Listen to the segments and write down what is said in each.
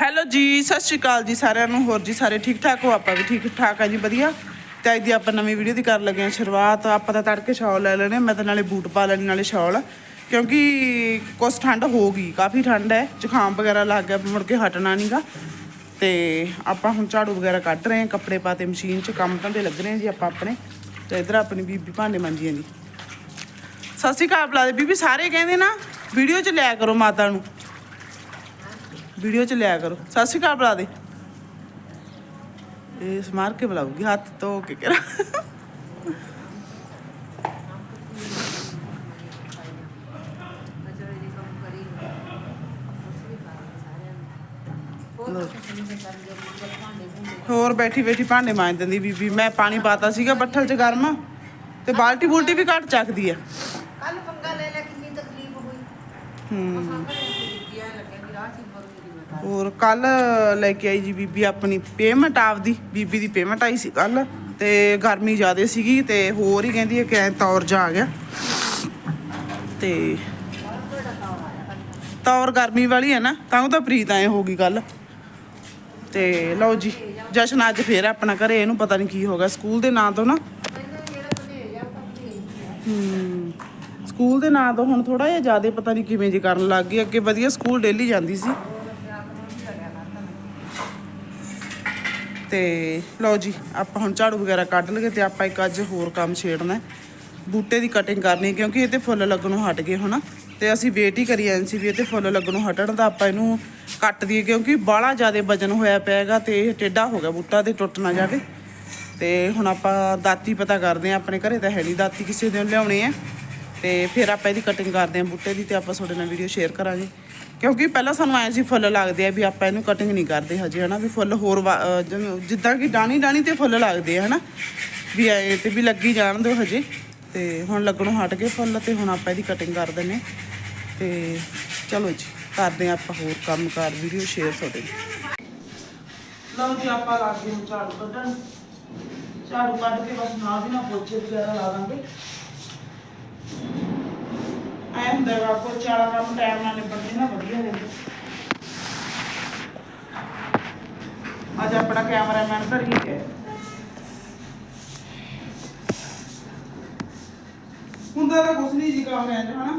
Hello ਜੀ, ਸਤਿ ਸ਼੍ਰੀ ਅਕਾਲ ਜੀ ਸਾਰਿਆਂ ਨੂੰ। ਹੋਰ ਜੀ ਸਾਰੇ ਠੀਕ ਠਾਕ ਹੋ? ਆਪਾਂ ਵੀ ਠੀਕ ਠਾਕ ਆ ਜੀ, ਵਧੀਆ। ਤੇ ਅੱਜ ਦੀ ਆਪਾਂ ਨਵੀਂ ਵੀਡੀਓ ਦੀ ਕਰਨ ਲੱਗੇ ਆ ਸ਼ੁਰੂਆਤ। ਆਪਾਂ ਤਾਂ ਤੜਕੇ ਸ਼ਾਲ ਲੈ ਲੈਣੇ, ਮੈਂ ਤਾਂ ਨਾਲੇ ਬੂਟ ਪਾ ਲੈਣੇ, ਨਾਲੇ ਸ਼ਾਲ। ਕਿਉਂਕਿ ਕੁਛ ਠੰਡ ਹੋ ਗਈ, ਕਾਫੀ ਠੰਡ ਹੈ। ਜ਼ੁਕਾਮ ਵਗੈਰਾ ਲੱਗ ਗਿਆ, ਮੁੜ ਕੇ ਹਟਣਾ ਨਹੀਂਗਾ ਤੇ ਆਪਾਂ ਹੁਣ ਝਾੜੂ ਵਗੈਰਾ ਕੱਢ ਰਹੇ ਆ ਕੱਪੜੇ ਪਾਤੇ ਮਸ਼ੀਨ 'ਚ ਕੰਮ ਧੰਦੇ ਲੱਗ ਰਹੇ ਆ ਜੀ ਆਪਾਂ ਆਪਣੇ। ਤੇ ਇਧਰ ਆਪਣੀ ਬੀਬੀ ਭਾਂਡੇ ਮਾਂਜੀ ਜਾਂਦੀ ਸਤਿ ਸ਼੍ਰੀ ਅਕਾਲ ਬੁਲਾ ਦੇ। ਬੀਬੀ ਸਾਰੇ ਕਹਿੰਦੇ ਨਾ ਵੀਡੀਓ 'ਚ ਲਿਆ ਕਰੋ ਮਾਤਾ ਨੂੰ। ਵੀਡੀਓ 'ਚ ਲਿਆ ਕਰੋ। ਸਤਿ ਸ਼੍ਰੀ ਅਕਾਲ ਬੁਲਾ ਦੇ। ਇਹ ਸਮਾਰ ਕੇ ਬੁਲਾਉਗੀ ਹੱਥ ਧੋ ਕੇ ਕਰਾ। ਹੋਰ ਬੈਠੀ ਬੈਠੀ ਭਾਂਡੇ ਮਾਂਜ ਦਿੰਦੀ ਬੀਬੀ। ਮੈਂ ਪਾਣੀ ਪਾਤਾ ਸੀਗਾ ਬੱਠਲ 'ਚ ਗਰਮ ਤੇ ਬਾਲਟੀ ਬੁਲਟੀ ਵੀ ਘੱਟ ਚੱਕਦੀ ਆ। ਕੱਲ ਪੰਗਾ ਲੈ ਲੈ ਕਿੰਨੀ ਤਕਲੀਫ ਹੋਈ। ਹੂੰ ਅਸਾਂ ਘਰੇ ਕੀ ਲੱਗਿਆ ਕਿ ਰਾਹ ਚ ਮਰੂਗੀ ਮੈਂ ਤਾਂ ਹੋਰ ਕੱਲ ਲੈ ਕੇ ਆਈ ਜੀ ਬੀਬੀ ਆਪਣੀ ਪੇਮੈਂਟ ਆਪਦੀ ਬੀਬੀ ਦੀ ਪੇਮੈਂਟ ਆਈ ਸੀ ਕੱਲ ਤੇ ਗਰਮੀ ਜ਼ਿਆਦੇ ਸੀਗੀ ਤੇ ਹੋਰ ਹੀ ਕਹਿੰਦੀ ਹੈ ਕਿ ਐਂ ਤੌਰ ਜਾ ਆ ਗਿਆ। ਤੇ ਤੌਰ ਗਰਮੀ ਵਾਲੀ ਹੈ ਨਾ ਤਾਂ ਉਹ ਤਾਂ ਪ੍ਰੀਤ ਐ ਹੋ ਗਈ ਕੱਲ। ਤੇ ਲਓ ਜੀ ਜਸ਼ਨ ਅੱਜ ਫੇਰ ਆਪਣਾ ਘਰੇ ਇਹਨੂੰ ਪਤਾ ਨਹੀਂ ਕੀ ਹੋ ਗਿਆ। ਸਕੂਲ ਦੇ ਨਾਂ ਤੋਂ ਨਾ ਹਮ, ਸਕੂਲ ਦੇ ਨਾਂ ਤੋਂ ਹੁਣ ਥੋੜਾ ਜਿਹਾ ਜ਼ਿਆਦਾ ਪਤਾ ਨਹੀਂ ਕਿਵੇਂ ਜੀ ਕਰਨ ਲੱਗ ਗਈ। ਅੱਗੇ ਵਧੀਆ ਸਕੂਲ ਡੇਲੀ ਜਾਂਦੀ ਸੀ। ਤੇ ਲਓ ਜੀ, ਆਪਾਂ ਹੁਣ ਝਾੜੂ ਵਗੈਰਾ ਕੱਢ ਲਗੇ ਤੇ ਆਪਾਂ ਇੱਕ ਅੱਜ ਹੋਰ ਕੰਮ ਛੇੜਨਾ ਬੂਟੇ ਦੀ ਕਟਿੰਗ ਕਰਨੀ ਕਿਉਂਕਿ ਇਹ ਤੇ ਫੁੱਲ ਲੱਗਣੋਂ ਹਟ ਗਏ ਹੁਣ ਤੇ ਅਸੀਂ ਵੇਟ ਹੀ ਕਰੀ ਜਾਂਦੇ ਸੀ ਵੀ ਇਹ ਤੇ ਫੁੱਲ ਲੱਗਣੋਂ ਹਟਣ ਦਾ, ਆਪਾਂ ਇਹਨੂੰ ਕੱਟ ਦਈਏ ਕਿਉਂਕਿ ਬਾਹਲਾ ਜ਼ਿਆਦਾ ਵਜਨ ਹੋਇਆ ਪਿਆਗਾ ਤੇ ਇਹ ਟੇਢਾ ਹੋ ਗਿਆ ਬੂਟਾ ਤੇ ਟੁੱਟ ਨਾ ਜਾਵੇ। ਤੇ ਹੁਣ ਆਪਾਂ ਦਾਤੀ ਪਤਾ ਕਰਦੇ ਆ ਆਪਣੇ ਘਰੇ ਤਾਂ ਹੈ ਨਹੀਂ ਦਾਤੀ, ਕਿਸੇ ਦਿਨ ਲਿਆਉਣੇ ਹੈ ਤੇ ਫਿਰ ਆਪਾਂ ਇਹਦੀ ਕਟਿੰਗ ਕਰਦੇ ਆ ਬੂਟੇ ਦੀ ਤੇ ਆਪਾਂ ਤੁਹਾਡੇ ਨਾਲ ਵੀਡੀਓ ਸ਼ੇਅਰ ਕਰਾਂਗੇ। ਕਿਉਂਕਿ ਪਹਿਲਾਂ ਸਾਨੂੰ ਐਂ ਸੀ ਫੁੱਲ ਲੱਗਦੇ ਆ ਵੀ ਆਪਾਂ ਇਹਨੂੰ ਕਟਿੰਗ ਨਹੀਂ ਕਰਦੇ ਹਜੇ, ਹਨਾ? ਵੀ ਫੁੱਲ ਹੋਰ ਜਿੱਦਾਂ ਕਿ ਡਾਣੀ ਡਾਣੀ ਤੇ ਫੁੱਲ ਲੱਗਦੇ ਆ, ਹਨਾ? ਵੀ ਐ ਤੇ ਵੀ ਲੱਗੀ ਜਾਣ ਦਿਓ ਹਜੇ। ਤੇ ਹੁਣ ਲੱਗਣੋਂ ਹਟ ਗਏ ਫੁੱਲ ਤੇ ਹੁਣ ਆਪਾਂ ਇਹਦੀ ਕਟਿੰਗ ਕਰ ਦਿੰਨੇ ਤੇ ਚਲੋ ਜੀ, ਕਰਦੇ ਆ ਆਪਾਂ ਹੋਰ ਕੰਮ ਕਾਰ ਵੀਡੀਓ ਸ਼ੇਅਰ ਤੁਹਾਡੇ ਲਓ ਜੀ, ਆਪਾਂ ਲਾ ਹੁਣ ਝਾੜੂ ਕੱਢਣ। ਝਾੜੂ ਕੱਢ ਕੇ ਬਸ ਨਾਲ ਦੀ ਨਾਲ ਪੋਚੇ ਵਗੈਰਾ ਲਾ ਦਾਂਗੇ। ਐਂ ਹੁੰਦਾ ਵਾ ਪੋਚੇ ਵਾਲਾ ਕੰਮ ਟਾਈਮ ਨਾਲ ਨਿਬੜਦੇ ਨਾ, ਵਧੀਆ ਰਹਿੰਦਾ। ਅੱਜ ਆਪਣਾ ਕੈਮਰਾਮੈਨ ਘਰ ਹੀ ਹੈ ਹੁੰਦਾ ਤਾਂ ਕੁਛ ਨਹੀਂ ਜੀ ਕੰਮ ਐਂ ਹਨਾ?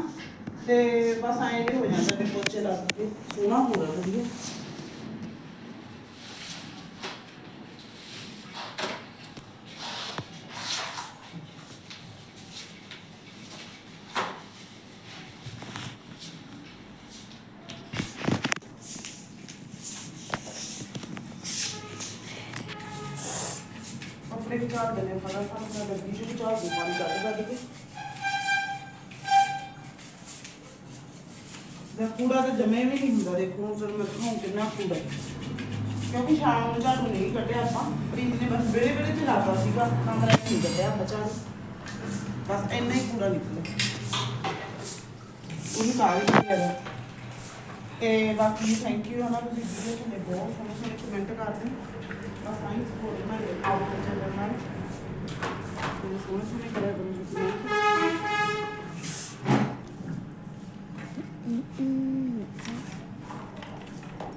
ਤੇ ਬਸ ਐਂ ਜੇ ਹੋ ਜਾਂਦਾ ਤੇ ਪੋਚੇ ਲਾ ਕੇ ਸੋਹਣਾ ਹੋ ਵਧੀਆ। ਜਦੋਂ ਮੈਂ ਦਿਖਾਉਂ ਕਿੰਨਾ ਕੂੜਾ ਹੈ। ਕਿਉਂਕਿ ਸ਼ਾਮ ਨੂੰ ਝਾੜੂ ਨਹੀਂ ਕੱਢਿਆ ਆਪਾਂ ਪ੍ਰੀਤ ਨੇ ਬਸ ਵੇਲੇ ਵੇਲੇ ਚ ਲਾਤਾ ਸੀਗਾ ਕਮਰਾ ਨਹੀਂ ਕੱਢਿਆ ਬਚਾ ਬਸ ਇੰਨਾ ਹੀ ਕੂੜਾ ਨਿਕਲਿਆ। ਉਹਨੂੰ ਕਾਗਜ਼ ਨਹੀਂ ਹੈਗਾ। ਤੇ ਬਾਕੀ ਥੈਂਕ ਯੂ ਉਹਨਾਂ ਤੁਸੀਂ ਵੀਡੀਓ ਤੇ ਬਹੁਤ ਸੋਹਣੇ ਸੋਹਣੇ ਕਮੈਂਟ ਕਰਦੇ ਬਸ ਆਈ ਸਪੋਰਟ ਨਾਲ ਆਪ ਦੇ ਚੈਨਲ ਨਾਲ। ਤੇ ਸੋਹਣੇ ਸੋਹਣੇ ਕਰਿਆ ਕਰੋ। ਜੀ comment।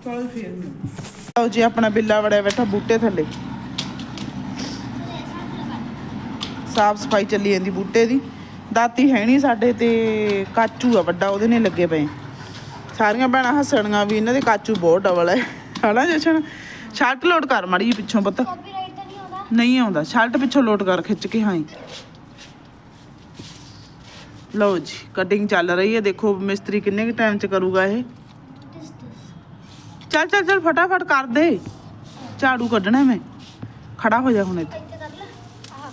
ਚਲ ਫੇਰ ਲਓ ਜੀ, ਆਪਣਾ ਬਿੱਲਾ ਵੜਿਆ ਬੈਠਾ ਬੂਟੇ ਥੱਲੇ। ਸਾਫ਼ ਸਫ਼ਾਈ ਚੱਲੀ ਜਾਂਦੀ ਬੂਟੇ ਦੀ। ਦਾਤੀ ਹੈ ਨਹੀਂ ਸਾਡੇ ਤੇ, ਕਾਚੂ ਆ ਵੱਡਾ, ਉਹਦੇ ਨੇ ਲੱਗੇ ਪਏ। ਸਾਰੀਆਂ ਭੈਣਾਂ ਹੱਸਣੀਆਂ ਵੀ, ਇਹਨਾਂ ਦੇ ਕਾਚੂ ਬਹੁਤ ਡਬਲ ਹੈ ਹਨਾ ਜਸ਼ਨ? ਸ਼ਰਟ ਲੋਡ ਕਰ ਮਾੜੀ ਪਿੱਛੋਂ ਪਤਾ। ਨਹੀਂ ਆਉਂਦਾ, ਸ਼ਰਟ ਪਿੱਛੋਂ ਲੋਡ ਕਰ ਖਿੱਚ ਕੇ, ਹਾਂ ਲਓ ਜੀ ਕਟਿੰਗ ਚੱਲ ਰਹੀ ਹੈ। ਦੇਖੋ ਮਿਸਤਰੀ ਕਿੰਨੇ ਕੁ ਟਾਈਮ ਚ ਕਰੂਗਾ ਇਹ। ਚੱਲ ਚੱਲ ਚੱਲ ਫਟਾਫਟ ਕਰ ਦੇ। ਝਾੜੂ ਕੱਢਣਾ ਮੈਂ। ਖੜਾ ਹੋ ਜਾ ਹੁਣ ਇੱਥੇ। ਇੱਥੇ ਕਰ ਲੈ। ਆਹ।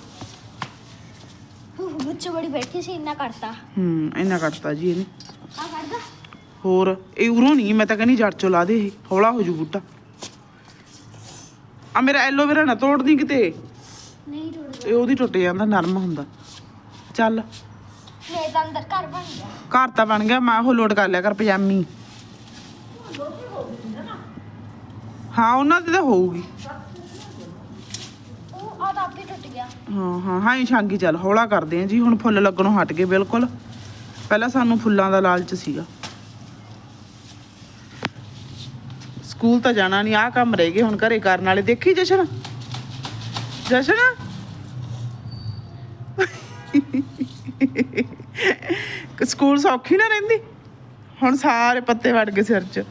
ਬੱਚੇ ਬੜੀ ਬੈਠੀ ਸੀ ਇੰਨਾ ਕਰਤਾ। ਹੂੰ ਇੰਨਾ ਕੱਟਤਾ ਜੀ ਇਹਨੇ। ਆ ਕਰਦਾ ਹੋਰ ਇਹ ਉਰੋਂ ਨਹੀਂ ਮੈਂ ਤਾਂ ਕਹਿੰਦੀ ਜੜ ਚੋਂ ਲਾ ਦੇ ਇਹ। ਹੌਲਾ ਹੋ ਜੂ ਬੂਟਾ। ਆ ਮੇਰਾ ਐਲੋਵੇਰਾ ਨਾ ਤੋੜਦੀ ਕਿਤੇ। ਨਹੀਂ ਟੁੱਟਦਾ ਇਹ ਉਹਦੀ ਟੁੱਟ ਜਾਂਦਾ ਨਰਮ ਹੁੰਦਾ। ਚੱਲ। ਮੇਰੇ ਤਾਂ ਅੰਦਰ ਘਰ ਬਣ ਗਿਆ। ਘਰ ਤਾਂ ਬਣ ਗਿਆ ਮੈਂ ਉਹ ਲੋਡ ਕਰ ਲਿਆ ਕਰ ਪਜਾਮੀ। ਹਾਂ ਉਹਨਾਂ ਦੀ ਤਾਂ ਹੋਊਗੀ। ਉਹ ਆ ਤਾਂ ਆਪੇ ਟੁੱਟ ਗਿਆ। ਹਾਂ ਹਾਂ ਹਾਂ ਛਾਂਗੀ ਚੱਲ ਹੌਲਾ ਕਰਦੇ ਆ ਜੀ ਹੁਣ ਫੁੱਲ ਲੱਗਣੋਂ ਹਟ ਗਏ ਬਿਲਕੁਲ। ਪਹਿਲਾਂ ਸਾਨੂੰ ਫੁੱਲਾਂ ਦਾ ਲਾਲਚ ਸੀਗਾ। ਸਕੂਲ ਤਾਂ ਜਾਣਾ ਨਹੀਂ ਆਹ ਕੰਮ ਰਹਿ ਗਏ ਹੁਣ ਘਰੇ ਕਰਨ ਵਾਲੇ। ਦੇਖੀ ਜਸ਼ਨ? ਜਸ਼ਨ? ਸਕੂਲ ਸੌਖੀ ਨਾ ਰਹਿੰਦੀ? ਹੁਣ ਸਾਰੇ ਪੱਤੇ ਵੜ ਗਏ ਸਿਰ 'ਚ।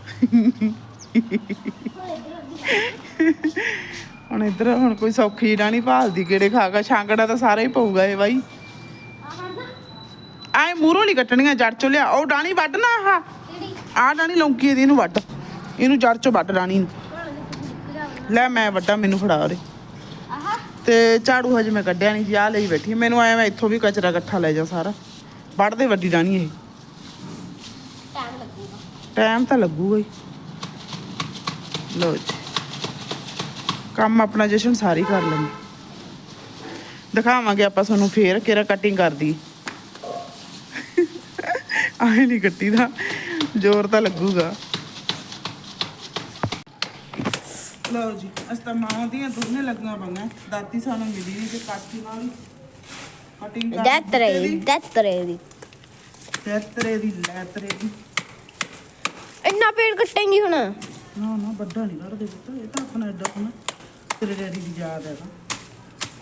ਹੁਣ ਇੱਧਰ ਹੁਣ ਕੋਈ ਸੌਖੀ ਨਹੀਂ ਭਾਲਦੀ ਕਿਹੜੇ ਖਾਗਾ ਛਾਂਗੜਾ ਤਾਂ ਸਾਰਾ ਹੀ ਪਊਗਾ ਇਹ ਬਾਈ। ਆ ਆਏ ਮੂਰੋਂ ਨਹੀਂ ਕੱਟਣੀਆਂ ਜੜ ਚੋਂ ਲਿਆ ਉਹ ਡਾਣੀ ਵੱਢ ਨਾ ਆਹ। ਆਹ ਡਾਣੀ ਲੌਂਕੀ ਇਹਦੀ ਇਹਨੂੰ ਵੱਢ। ਇਹਨੂੰ ਜੜ ਚੋਂ ਵੱਢ ਡਾਣੀ ਨੂੰ। ਲੈ ਮੈਂ ਵੱਡਾ ਮੈਨੂੰ ਫੜਾ ਆਹਾ ਤੇ ਝਾੜੂ ਹਜੇ ਮੈਂ ਕੱਢਿਆ ਨਹੀਂ ਜੀ ਆਹ ਲਈ ਬੈਠੀ। ਮੈਨੂੰ ਆਇਆ ਮੈਂ ਇੱਥੋਂ ਵੀ ਕਚਰਾ ਇਕੱਠਾ ਲੈ ਜਾ ਸਾਰਾ। ਵੱਢਦੇ ਵੱਡੀ ਡਾਣੀ ਇਹ। ਟਾਈਮ ਲੱਗੂਗਾ। ਟਾਈਮ ਤਾਂ ਲੱਗੂਗਾ ਹੀ। ਲੋ ਜੀ। ਕੰਮ ਆਪਣਾ ਜਸ਼ਨ ਸਾਰੀ ਕਰ ਲੈਂਦੇ। ਦਿਖਾਵਾਂਗੇ ਆਪਾਂ ਤੁਹਾਨੂੰ ਫੇਰ ਕਿਹੜਾ ਕਟਿੰਗ ਕਰਦੀ। ਆਏ ਨਹੀਂ ਕੱਟੀ ਦਾ ਜ਼ੋਰ ਤਾਂ ਲੱਗੂਗਾ। ਲਓ ਜੀ ਅਸਤਾ ਮਾਵਾਂ ਦੀਆਂ ਦੋਨੇ ਲੱਗੀਆਂ ਪਈਆਂ। ਦਾਤੀ ਸਾਨੂੰ ਮਿਲੀ ਨਹੀਂ ਤੇ ਕਾਠੀ ਨਾਲ ਕਟਿੰਗ ਕਰ ਦੈਤਰੇ ਦੈਤਰੇ ਦੀ। ਤੇਤਰੇ ਦੀ ਲੈਤਰੇ ਦੀ। ਇੰਨਾ ਪੇੜ ਕੱਟੇਂਗੀ ਹੁਣ। ਨਾ ਨਾ ਵੱਡਾ ਨਹੀਂ ਕੱਢਦੇ ਪੁੱਤ ਇਹ ਤਾਂ ਆਪਣਾ ਐਡਾ ਆਪਣਾ ਤੇਰੇ ਡੈਡੀ ਦੀ ਯਾਦ ਹੈ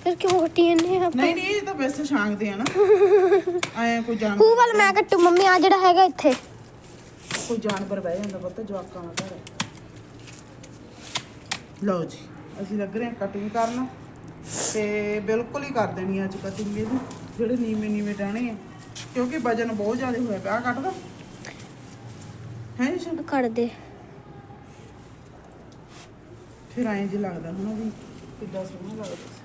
ਫਿਰ ਕਿਉਂ ਕੱਟੀ ਜਾਂਦੇ ਆ ਨਹੀਂ ਨਹੀਂ ਇਹ ਤਾਂ ਵੈਸੇ ਛਾਂਗਦੇ ਆ ਨਾ। ਐ ਕੋਈ ਜਾਨ ਹੂ ਵੱਲ ਮੈਂ ਕੱਟੂ ਮੰਮੀ ਆ ਜਿਹੜਾ ਹੈਗਾ ਇੱਥੇ। ਕੋਈ ਜਾਨਵਰ ਬਹਿ ਜਾਂਦਾ ਪੁੱਤ ਜਵਾਕਾਂ ਦਾ ਘਰ। ਲਓ ਜੀ ਅਸੀਂ ਲੱਗ ਰਹੇ ਹਾਂ ਕਟਿੰਗ ਕਰਨ। ਤੇ ਬਿਲਕੁਲ ਹੀ ਕਰ ਦੇਣੀ ਅੱਜ ਕਟਿੰਗ ਇਹਦੀ ਜਿਹੜੇ ਨੀਵੇਂ ਨੀਵੇਂ ਟਾਣੇ ਆ। ਕਿਉਂਕਿ ਵਜਨ ਬਹੁਤ ਜ਼ਿਆਦਾ ਹੋਇਆ ਪਿਆ ਆਹ ਕੱਟ ਦੋ। ਹੈ ਜੀ ਕੱਢ ਦੇ। ਫਿਰ ਐਂ ਜੀ ਲੱਗਦਾ ਹਨਾ ਵੀ ਕਿੱਦਾਂ ਸੋਹਣਾ ਲੱਗਦਾ।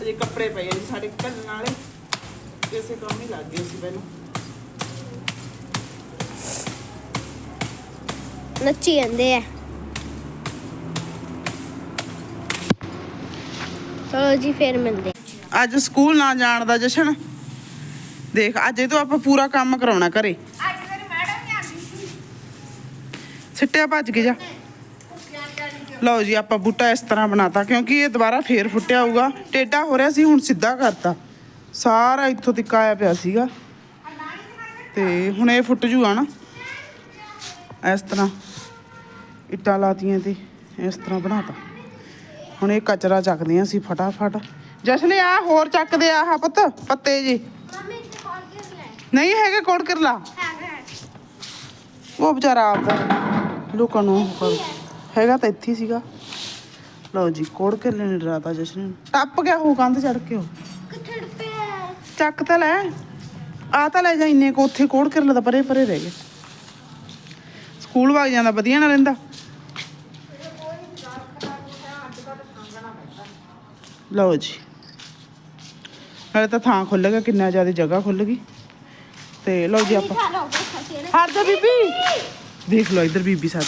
ਅਜੇ ਕੱਪੜੇ ਪਏ ਆ ਜੀ ਸਾਡੇ ਘੱਲਣ ਵਾਲੇ। ਕਿਸੇ ਕੰਮ ਹੀ ਲੱਗ ਗਏ ਸੀ ਪਹਿਲਾਂ ਨੱਚੀ ਜਾਂਦੇ ਆ। ਚਲੋ ਜੀ ਫੇਰ ਮਿਲਦੇ ਅੱਜ ਸਕੂਲ ਨਾ ਜਾਣ ਦਾ ਜਸ਼ਨ। ਦੇਖ ਅੱਜ ਇਹ ਤੋਂ ਆਪਾਂ ਪੂਰਾ ਕੰਮ ਕਰਾਉਣਾ ਘਰੇ ਅੱਜ ਮੇਰੀ ਮੈਡਮ ਨਹੀਂ ਆਂਦੀ ਸੀ ਸਿੱਟਿਆ ਭੱਜ ਕੇ ਜਾ। ਲਓ ਜੀ ਆਪਾਂ ਬੂਟਾ ਇਸ ਤਰ੍ਹਾਂ ਬਣਾਤਾ ਕਿਉਂਕਿ ਇਹ ਦੁਬਾਰਾ ਫੇਰ ਫੁੱਟਿਆ ਹੋਊਗਾ। ਟੇਢਾ ਹੋ ਰਿਹਾ ਸੀ ਹੁਣ ਸਿੱਧਾ ਕਰਤਾ। ਸਾਰਾ ਇੱਥੋਂ ਤੱਕ ਆਇਆ ਪਿਆ ਸੀਗਾ। ਤੇ ਹੁਣ ਇਹ ਫੁੱਟ ਜੂਗਾ ਨਾ। ਇਸ ਤਰ੍ਹਾਂ ਇੱਟਾਂ ਲਾਤੀਆਂ ਤੇ ਇਸ ਤਰ੍ਹਾਂ ਬਣਾਤਾ। ਹੁਣ ਇਹ ਕਚਰਾ ਚੱਕਦੇ ਹਾਂ ਅਸੀਂ ਫਟਾਫਟ। ਜਸ਼ਨ ਆ ਹੋਰ ਚੱਕਦੇ ਆ ਆਹ ਪੁੱਤ ਪੱਤੇ ਜੀ। ਨਹੀਂ ਹੈਗੇ ਕੋੜ ਕਰ ਲਾ। ਹੈਗਾ। ਉਹ ਵਿਚਾਰਾ ਆਪਦਾ। ਲੋਕਾਂ ਨੂੰ ਉਹ ਕਰ ਹੈਗਾ ਤਾਂ ਇੱਥੇ ਸੀਗਾ। ਲਓ ਜੀ ਕੋੜ ਕੇ ਲੈਣ ਡਰਾਤਾ ਜਸ਼ਨ ਨੂੰ। ਟੱਪ ਗਿਆ ਉਹ ਕੰਧ ਚੜ ਕੇ ਉਹ। ਕਿੱਥੇ ਪਿਆ ਚੱਕ ਤਾਂ ਲੈ। ਆ ਤਾਂ ਲੈ ਜਾ ਇੰਨੇ ਕੋ ਉੱਥੇ ਕੋੜ ਕਰ ਲਦਾ ਪਰੇ ਪਰੇ ਰਹਿ ਗਏ। ਸਕੂਲ ਵਗ ਜਾਂਦਾ ਵਧੀਆ ਨਾ ਰਹਿੰਦਾ। ਲਓ ਜੀ। ਨਾਲੇ ਤਾਂ ਥਾਂ ਖੁੱਲ ਗਿਆ ਕਿੰਨਾ ਜ਼ਿਆਦਾ ਜਗ੍ਹਾ ਖੁੱਲ ਗਈ। ਤੇ ਲਓ ਜੀ ਆਪਾਂ। ਖਾ ਲਓ ਹਟ ਜਾ ਬੀਬੀ! देख लो इधर बीबी साहब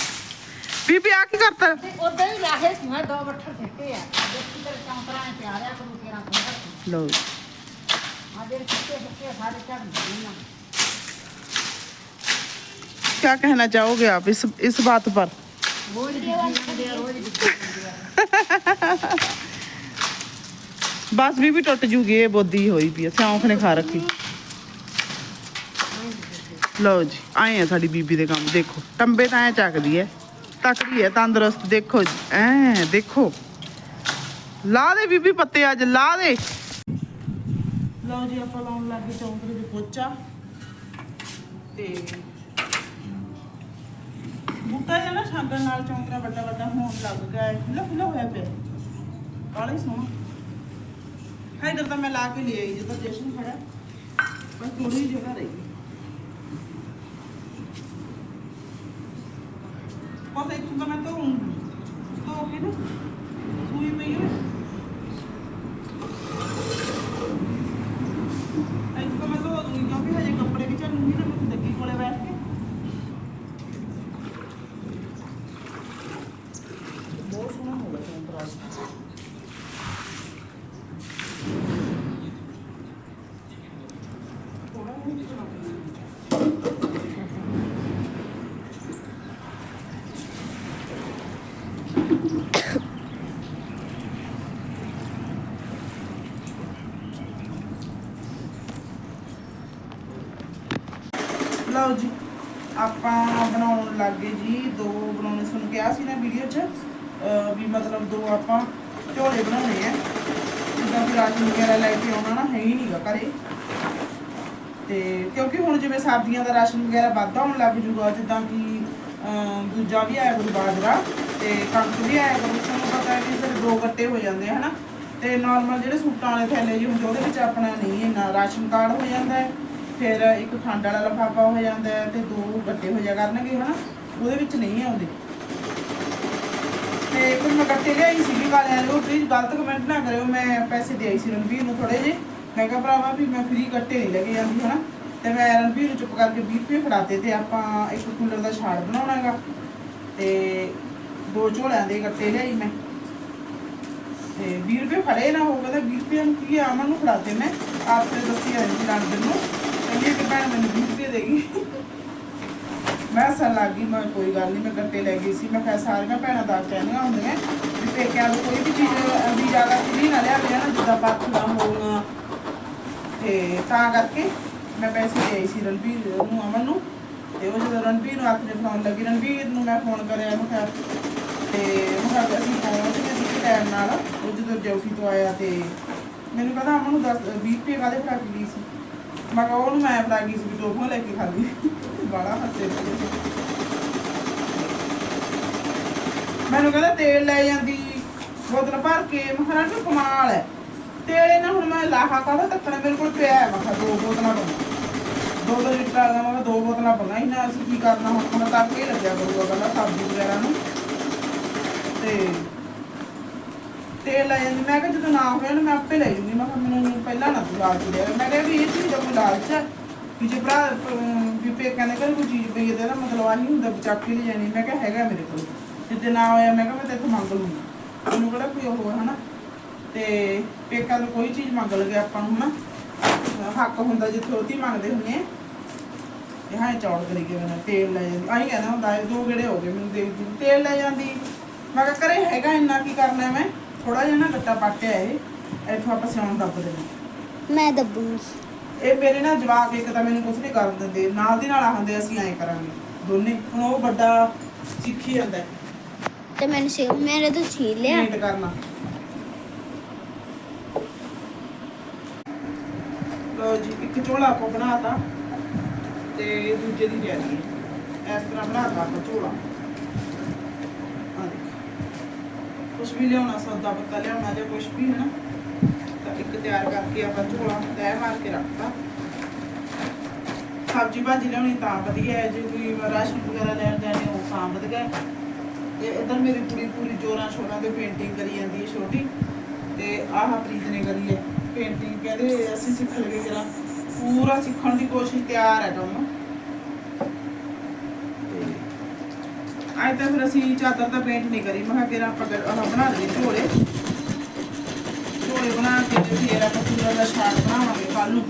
बीबी आके क्या करता लो। क्या कहना चाहोगे आप इस इस बात पर? बस बीबी टुट जूगी बोधी हुई पी ने खा रखी। ਲਓ ਜੀ, ਆਏ ਆ ਸਾਡੀ ਬੀਬੀ ਦੇ ਕੰਮ, ਦੇਖੋ, ਟੰਬੇ ਤਾਂ ਐ ਚੱਕਦੀ ਐ, ਤਕੜੀ ਐ, ਤੰਦਰੁਸਤ, ਦੇਖੋ ਜੀ, ਐ, ਦੇਖੋ। ਲਾ ਦੇ ਬੀਬੀ ਪੱਤੇ ਅੱਜ, ਲਾ ਦੇ। ਲਓ ਜੀ, ਆਪਾਂ ਲਾਉਣ ਲੱਗੇ ਚੌਂਕੜੇ ਦੇ ਪੋਚਾ। ਤੇ ਬੂਟਾ ਜਿਹਾ ਨਾ ਛਾਂਗਣ ਨਾਲ ਚੌਂਕੜਾ ਵੱਡਾ ਵੱਡਾ ਹੋਣ ਲੱਗ ਗਿਆ ਹੈ ਖੁੱਲਾ ਖੁੱਲਾ ਹੋਇਆ ਪਿਆ। ਕਾਲੇ ਸੋਹਣਾ। ਹਾਈਡਰ ਤਾਂ ਮੈਂ ਲਾ ਕੇ ਲਿਆਈ, ਜਦੋਂ ਜਸ਼ਨ ਖੜਾ ਬਸ ਥੋੜੀ ਜਗ੍ਹਾ ਰਹੀ ਬਸ ਇੱਥੋਂ ਤਾਂ ਮੈਂ ਧੋਉਂਗੀ ਧੋ ਕੇ ਨਾ ਸੂਈ ਪਈ ਹੋਈ ਇੱਥੋਂ ਤਾਂ ਮੈਂ ਧੋ ਦੂੰਗੀ ਕਿਉਂਕਿ ਹਜੇ ਕੱਪੜੇ ਵੀ ਝੱਲੂੰਗੀ ਨਾ ਮੈਂ ਲੱਗੀ ਕੋਲੇ ਬੈਠ ਕੇ ਬਹੁਤ ਸੋਹਣਾ ਹੋ ਗਿਆ ਕੰਟਰਾਸਟ ਥੋੜਾ ਜਿਹਾ ਚਲਾਉਂਗੀ ਲਓ ਜੀ ਆਪਾਂ ਬਣਾਉਣ ਲੱਗੇ ਜੀ, ਦੋ ਬਣਾਉਣੇ ਸੁਣ ਕਿਹਾ ਸੀ ਨਾ ਵੀਡੀਓ 'ਚ ਵੀ ਮਤਲਬ ਦੋ ਆਪਾਂ ਝੋਲੇ ਬਣਾਉਣੇ ਆ। ਜਿੱਦਾਂ ਵੀ ਰਾਸ਼ਨ ਵਗੈਰਾ ਲੈ ਕੇ ਆਉਣਾ ਨਾ, ਹੈ ਹੀ ਨਹੀਂਗਾ ਘਰੇ। ਤੇ ਕਿਉਂਕਿ ਹੁਣ ਜਿਵੇਂ ਸਰਦੀਆਂ ਦਾ ਰਾਸ਼ਨ ਵਗੈਰਾ ਵੱਧ ਆਉਣ ਲੱਗ ਜੂਗਾ, ਜਿੱਦਾਂ ਕਿ ਦੂਜਾ ਵੀ ਆਇਆ ਕਰੂ ਬਾਜਰਾ ਤੇ ਕਣਕ ਵੀ ਆਇਆ ਗੁਰੂ, ਤੁਹਾਨੂੰ ਪਤਾ ਹੈ ਕਿ ਸਿਰ ਦੋ ਗੱਟੇ ਹੋ ਜਾਂਦੇ ਆ, ਹਨਾ? ਤੇ ਨਾਰਮਲ ਜਿਹੜੇ ਸੂਟਾਂ ਵਾਲੇ ਥੈਲੇ ਜੀ ਹੁੰਦੇ ਉਹਦੇ ਵਿੱਚ ਆਪਣਾ ਨਹੀਂ ਇੰਨਾ ਰਾਸ਼ਨ ਕਾਰਡ ਹੋ ਜਾਂਦਾ ਹੈ। ਫਿਰ ਇੱਕ ਖੰਡ ਵਾਲਾ ਲਫਾਫਾ ਹੋ ਜਾਂਦਾ ਹੈ ਤੇ ਦੋ ਗੱਟੇ ਹੋ ਜਾ ਕਰਨਗੇ, ਹਨਾ? ਉਹਦੇ ਵਿੱਚ ਨਹੀਂ ਆਉਂਦੇ ਤੇ ਫਿਰ ਮੈਂ ਕੱਟੇ ਲਿਆਈ ਸੀਗੀ ਵਾਲਿਆਂ ਨੂੰ ਪਲੀਜ਼ ਗਲਤ ਕਮੈਂਟ ਨਾ ਕਰਿਓ, ਮੈਂ ਪੈਸੇ ਦੇ ਆਈ ਸੀ ਰਣਵੀਰ ਨੂੰ ਥੋੜੇ ਜਿਹੇ। ਮੈਂ ਕਿਹਾ ਭਰਾਵਾ ਵੀ ਮੈਂ ਫ੍ਰੀ ਕੱਟੇ ਨਹੀਂ ਲੈ ਕੇ ਜਾਂਦੀ ਹਨਾ। ਤੇ ਮੈਂ ਰਣਵੀਰ ਨੂੰ ਚੁੱਪ ਕਰਕੇ 20 ਰੁਪਏ ਫੜਾਤੇ ਤੇ ਆਪਾਂ ਇੱਕ ਕੂਲਰ ਦਾ ਛਾੜ ਬਣਾਉਣਾ ਹੈਗਾ। ਤੇ ਦੋ ਝੋਲਿਆਂ ਦੇ ਕੱਟੇ ਲਿਆਈ ਮੈਂ। ਤੇ 20 ਰੁਪਏ ਫੜੇ ਨਾ ਹੋ ਤਾਂ 20 ਰੁਪਏ ਨੂੰ ਕੀ ਆ ਅਮਨ ਨੂੰ ਫੜਾਤੇ ਮੈਂ। ਆਪਨੇ ਦੱਸੀ ਆਈ ਲੰਡਨ ਨੂੰ। ਕਹਿੰਦੀ ਕਿ ਭੈਣ ਮੈਨੂੰ 20 ਰੁਪਏ ਦੇਗੀ ਮੈਂ ਹੱਸਣ ਲੱਗ ਗਈ ਮੈਂ, ਕੋਈ ਗੱਲ ਨਹੀਂ ਮੈਂ ਗੱਟੇ ਲੈ ਗਈ ਸੀ। ਮੈਂ ਕਿਹਾ, ਸਾਰੀਆਂ ਭੈਣਾਂ ਦਾ ਕਹਿੰਦੀਆਂ ਹੁੰਦੀਆਂ ਵੀ ਪੇਕਿਆਂ ਨੂੰ ਕੋਈ ਵੀ ਚੀਜ਼ ਵੀ ਜ਼ਿਆਦਾ ਖੁੱਲੀ ਨਾ ਲਿਆ ਨਾ, ਜਿੱਦਾਂ ਪਾਥੀਆਂ ਹੋਣ। ਤੇ ਤਾਂ ਕਰਕੇ ਮੈਂ ਪੈਸੇ ਦੇ ਸੀ ਰਣਵੀਰ ਨੂੰ, ਅਮਨ ਨੂੰ। ਤੇ ਉਹ ਜਦੋਂ ਰਣਵੀਰ ਨੂੰ ਹੱਥ 'ਚ ਫੋਨ ਲੱਗੀ ਰਣਵੀਰ ਨੂੰ ਮੈਂ ਫੋਨ ਕਰਿਆ, ਮੈਂ ਕਿਹਾ, ਤੇ ਮੈਂ ਕਿਹਾ, ਅਸੀਂ ਪਹੁੰਚ ਗਏ ਸੀ ਟਾਈਮ ਨਾਲ ਉਹ ਜਦੋਂ ਡਿਊਟੀ ਤੋਂ ਆਇਆ ਤੇ ਮੈਨੂੰ ਕਹਿੰਦਾ ਅਮਨ ਨੂੰ 10 20 ਰੁਪਏ ਕਾਹਦੇ ਫੜਾ ਕੇ ਗਈ ਸੀ। ਮੈਂ ਕਿਹਾ, ਉਹਨੂੰ ਮੈਂ ਫੜਾ ਗਈ ਸੀ ਵੀ ਟੋਫਾ ਲੈ ਕੇ ਖਾਲੀ ਬਾਲਾ ਹੱਸੇ ਮੈਨੂੰ ਕਹਿੰਦਾ ਤੇਲ ਲੈ ਜਾਂਦੀ, ਬੋਤਲ ਭਰ ਕੇ। ਮੈਂ ਕਿਹਾ ਕਮਾਲ ਹੈ। ਤੇਲ ਇਹਨਾਂ ਹੁਣ ਮੈਂ ਲਾਹਾ ਕਾਹਦਾ ਤੱਕਣਾ ਮੇਰੇ ਕੋਲ ਪਿਆ ਹੈ। ਮੈਂ ਦੋ ਬੋਤਲਾਂ ਪਾਉਂ ਦੋ ਦੋ ਲੀਟਰ ਵਾਲਾ, ਮੈਂ ਦੋ ਬੋਤਲਾਂ ਪਾਉਣਾ ਇਹਨਾਂ ਅਸੀਂ ਕੀ ਕਰਨਾ? ਹੁਣ ਹੁਣ ਤੱਕ ਹੀ ਲੱਗਿਆ ਕਰੂਗਾ ਕਹਿੰਦਾ ਸਬਜ਼ੀ ਵਗੈਰਾ ਨੂੰ। ਤੇ ਤੇਲ ਲੈ ਜਾਂਦੀ। ਮੈਂ ਕਿਹਾ ਜਦੋਂ ਨਾ ਹੋਇਆ ਨਾ, ਮੈਂ ਆਪੇ ਲੈ ਜੂਗੀ। ਮੈਂ ਕਿਹਾ ਮੈਨੂੰ ਪਹਿਲਾਂ ਨਾ ਤੂੰ ਲਾਲਚ ਦੇ। ਮੈਂ ਕਿਹਾ ਵੀ ਇਹ ਚੀਜ਼ ਦਾ ਕੋਈ ਲਾਲਚ ਹੈ। ਵੀ ਜੇ ਭਰਾ ਵੀ ਪੇਕਿਆਂ ਦੇ ਘਰ ਕੋਈ ਚੀਜ਼ ਪਈ ਹੈ ਤੇ ਇਹਦਾ ਮਤਲਬ ਆ ਨਹੀਂ ਹੁੰਦਾ ਵੀ ਚੱਕ ਕੇ ਲੈ ਜਾਣੀ। ਮੈਂ ਕਿਹਾ ਹੈਗਾ ਮੇਰੇ ਕੋਲ। ਜਿੱਦੇ ਨਾ ਹੋਇਆ, ਮੈਂ ਕਿਹਾ ਮੈਂ ਤੇਥੋਂ ਮੰਗ ਲੂੰਗੀ ਮੈਨੂੰ ਕਿਹੜਾ ਕੋਈ ਉਹ ਹੈ ਹਨਾ? ਤੇ ਪੇਕਾਂ ਤੋਂ ਕੋਈ ਚੀਜ਼ ਮੰਗ ਲਗੇ ਆਪਾਂ ਨੂੰ, ਹਨਾ? ਹੱਕ ਹੁੰਦਾ ਜਿੱਥੇ ਉਹਦੀ ਮੰਗਦੇ ਹੁੰਦੇ ਆ। ਇਹ ਹਾਂ ਚੌੜ ਕਰੀ ਕੇ ਮੈਨੂੰ ਤੇਲ ਲੈ ਜਾਂਦੀ। ਆਹੀ ਕਹਿੰਦਾ ਹੁੰਦਾ ਦੋ ਗੇੜੇ ਹੋ ਗਏ ਮੈਨੂੰ ਦੇਖਦੀ ਤੇਲ ਲੈ ਜਾਂਦੀ। ਮੈਂ ਕਿਹਾ ਕਰੇ ਹੈਗਾ ਇੰਨਾ ਕੀ ਕਰਨਾ ਮੈਂ? ਥੋੜਾ ਜਿਹਾ ਨਾ ਗੱਟਾ ਪੱਟਿਆ ਇਹ ਇੱਥੋਂ ਆਪਾਂ ਸਿਉਣ ਦੱਬ ਦੇਣਾ। ਮੈਂ ਦੱਬੂਗੀ। ਇਹ ਮੇਰੇ ਨਾਲ ਜਵਾਕ ਇੱਕ ਤਾਂ ਮੈਨੂੰ ਕੁਝ ਨਹੀਂ ਕਰਨ ਦਿੰਦੇ ਨਾਲ ਦੀ ਨਾਲ ਆਖਦੇ ਅਸੀਂ ਐਂ ਕਰਾਂਗੇ ਦੋਨੇ। ਹੁਣ ਉਹ ਵੱਡਾ ਸਿੱਖੀ ਜਾਂਦਾ ਹੈ। ਤੇ ਮੈਨੂੰ ਸੇ ਮੇਰੇ ਤੋਂ ਛੀਲ ਲਿਆ। ਨੀਟ ਕਰਨਾ। ਲੋ ਜੀ ਇੱਕ ਝੋਲਾ ਆਪਾਂ ਬਣਾਤਾ ਤੇ ਦੂਜੇ ਦੀ ਤਿਆਰੀ ਹੈ। ਇਸ ਤਰ੍ਹਾਂ ਬਣਾਤਾ ਆਪਾਂ ਝੋਲਾ। ਕੁਛ ਵੀ ਲਿਆਉਣਾ ਸੌਦਾ ਪੱਤਾ ਲਿਆਉਣਾ ਜਾਂ ਕੁਛ ਵੀ ਹੈ ਨਾ? ਇੱਕ ਤਿਆਰ ਕਰਕੇ ਆਪਾਂ ਝੋਲਾ ਤੈਅ ਮਾਰ ਕੇ ਰੱਖਤਾ। ਸਬਜ਼ੀ ਭਾਜੀ ਲਿਆਉਣੀ ਤਾਂ ਵਧੀਆ ਹੈ ਜੇ ਕੋਈ ਰਾਸ਼ਨ ਵਗੈਰਾ ਲੈਣ ਜਾਣੇ ਉਹ ਤਾਂ ਵਧੀਆ ਤੇ ਇਧਰ ਮੇਰੀ ਕੁੜੀ ਪੂਰੀ ਜੋਰਾਂ ਸ਼ੋਰਾਂ ਤੇ ਪੇਂਟਿੰਗ ਕਰੀ ਜਾਂਦੀ ਹੈ ਛੋਟੀ ਤੇ ਆਹ ਪ੍ਰੀਤ ਨੇ ਕਰੀ ਹੈ ਪੇਂਟਿੰਗ ਕਹਿੰਦੇ ਅਸੀਂ ਸਿੱਖ ਲਗੇ ਜਰਾ ਪੂਰਾ ਸਿੱਖਣ ਦੀ ਕੋਸ਼ਿਸ਼ ਤਿਆਰ ਹੈ ਟੋਮ ਅੱਜ ਤਾਂ ਫਿਰ ਅਸੀਂ ਚਾਦਰ ਤਾਂ ਪੇਂਟ ਨਹੀਂ ਕਰੀ ਮੈਂ ਕਿਹਾ ਕਿ ਆਪਾਂ ਬਣਾ ਲਈਏ ਝੋਲੇ। ਝੋਲੇ ਬਣਾ ਕੇ ਤੇ ਫਿਰ ਆਪਾਂ ਕੂਲਰ ਦਾ ਛਾੜ ਬਣਾਵਾਂਗੇ ਕੱਲ ਨੂੰ।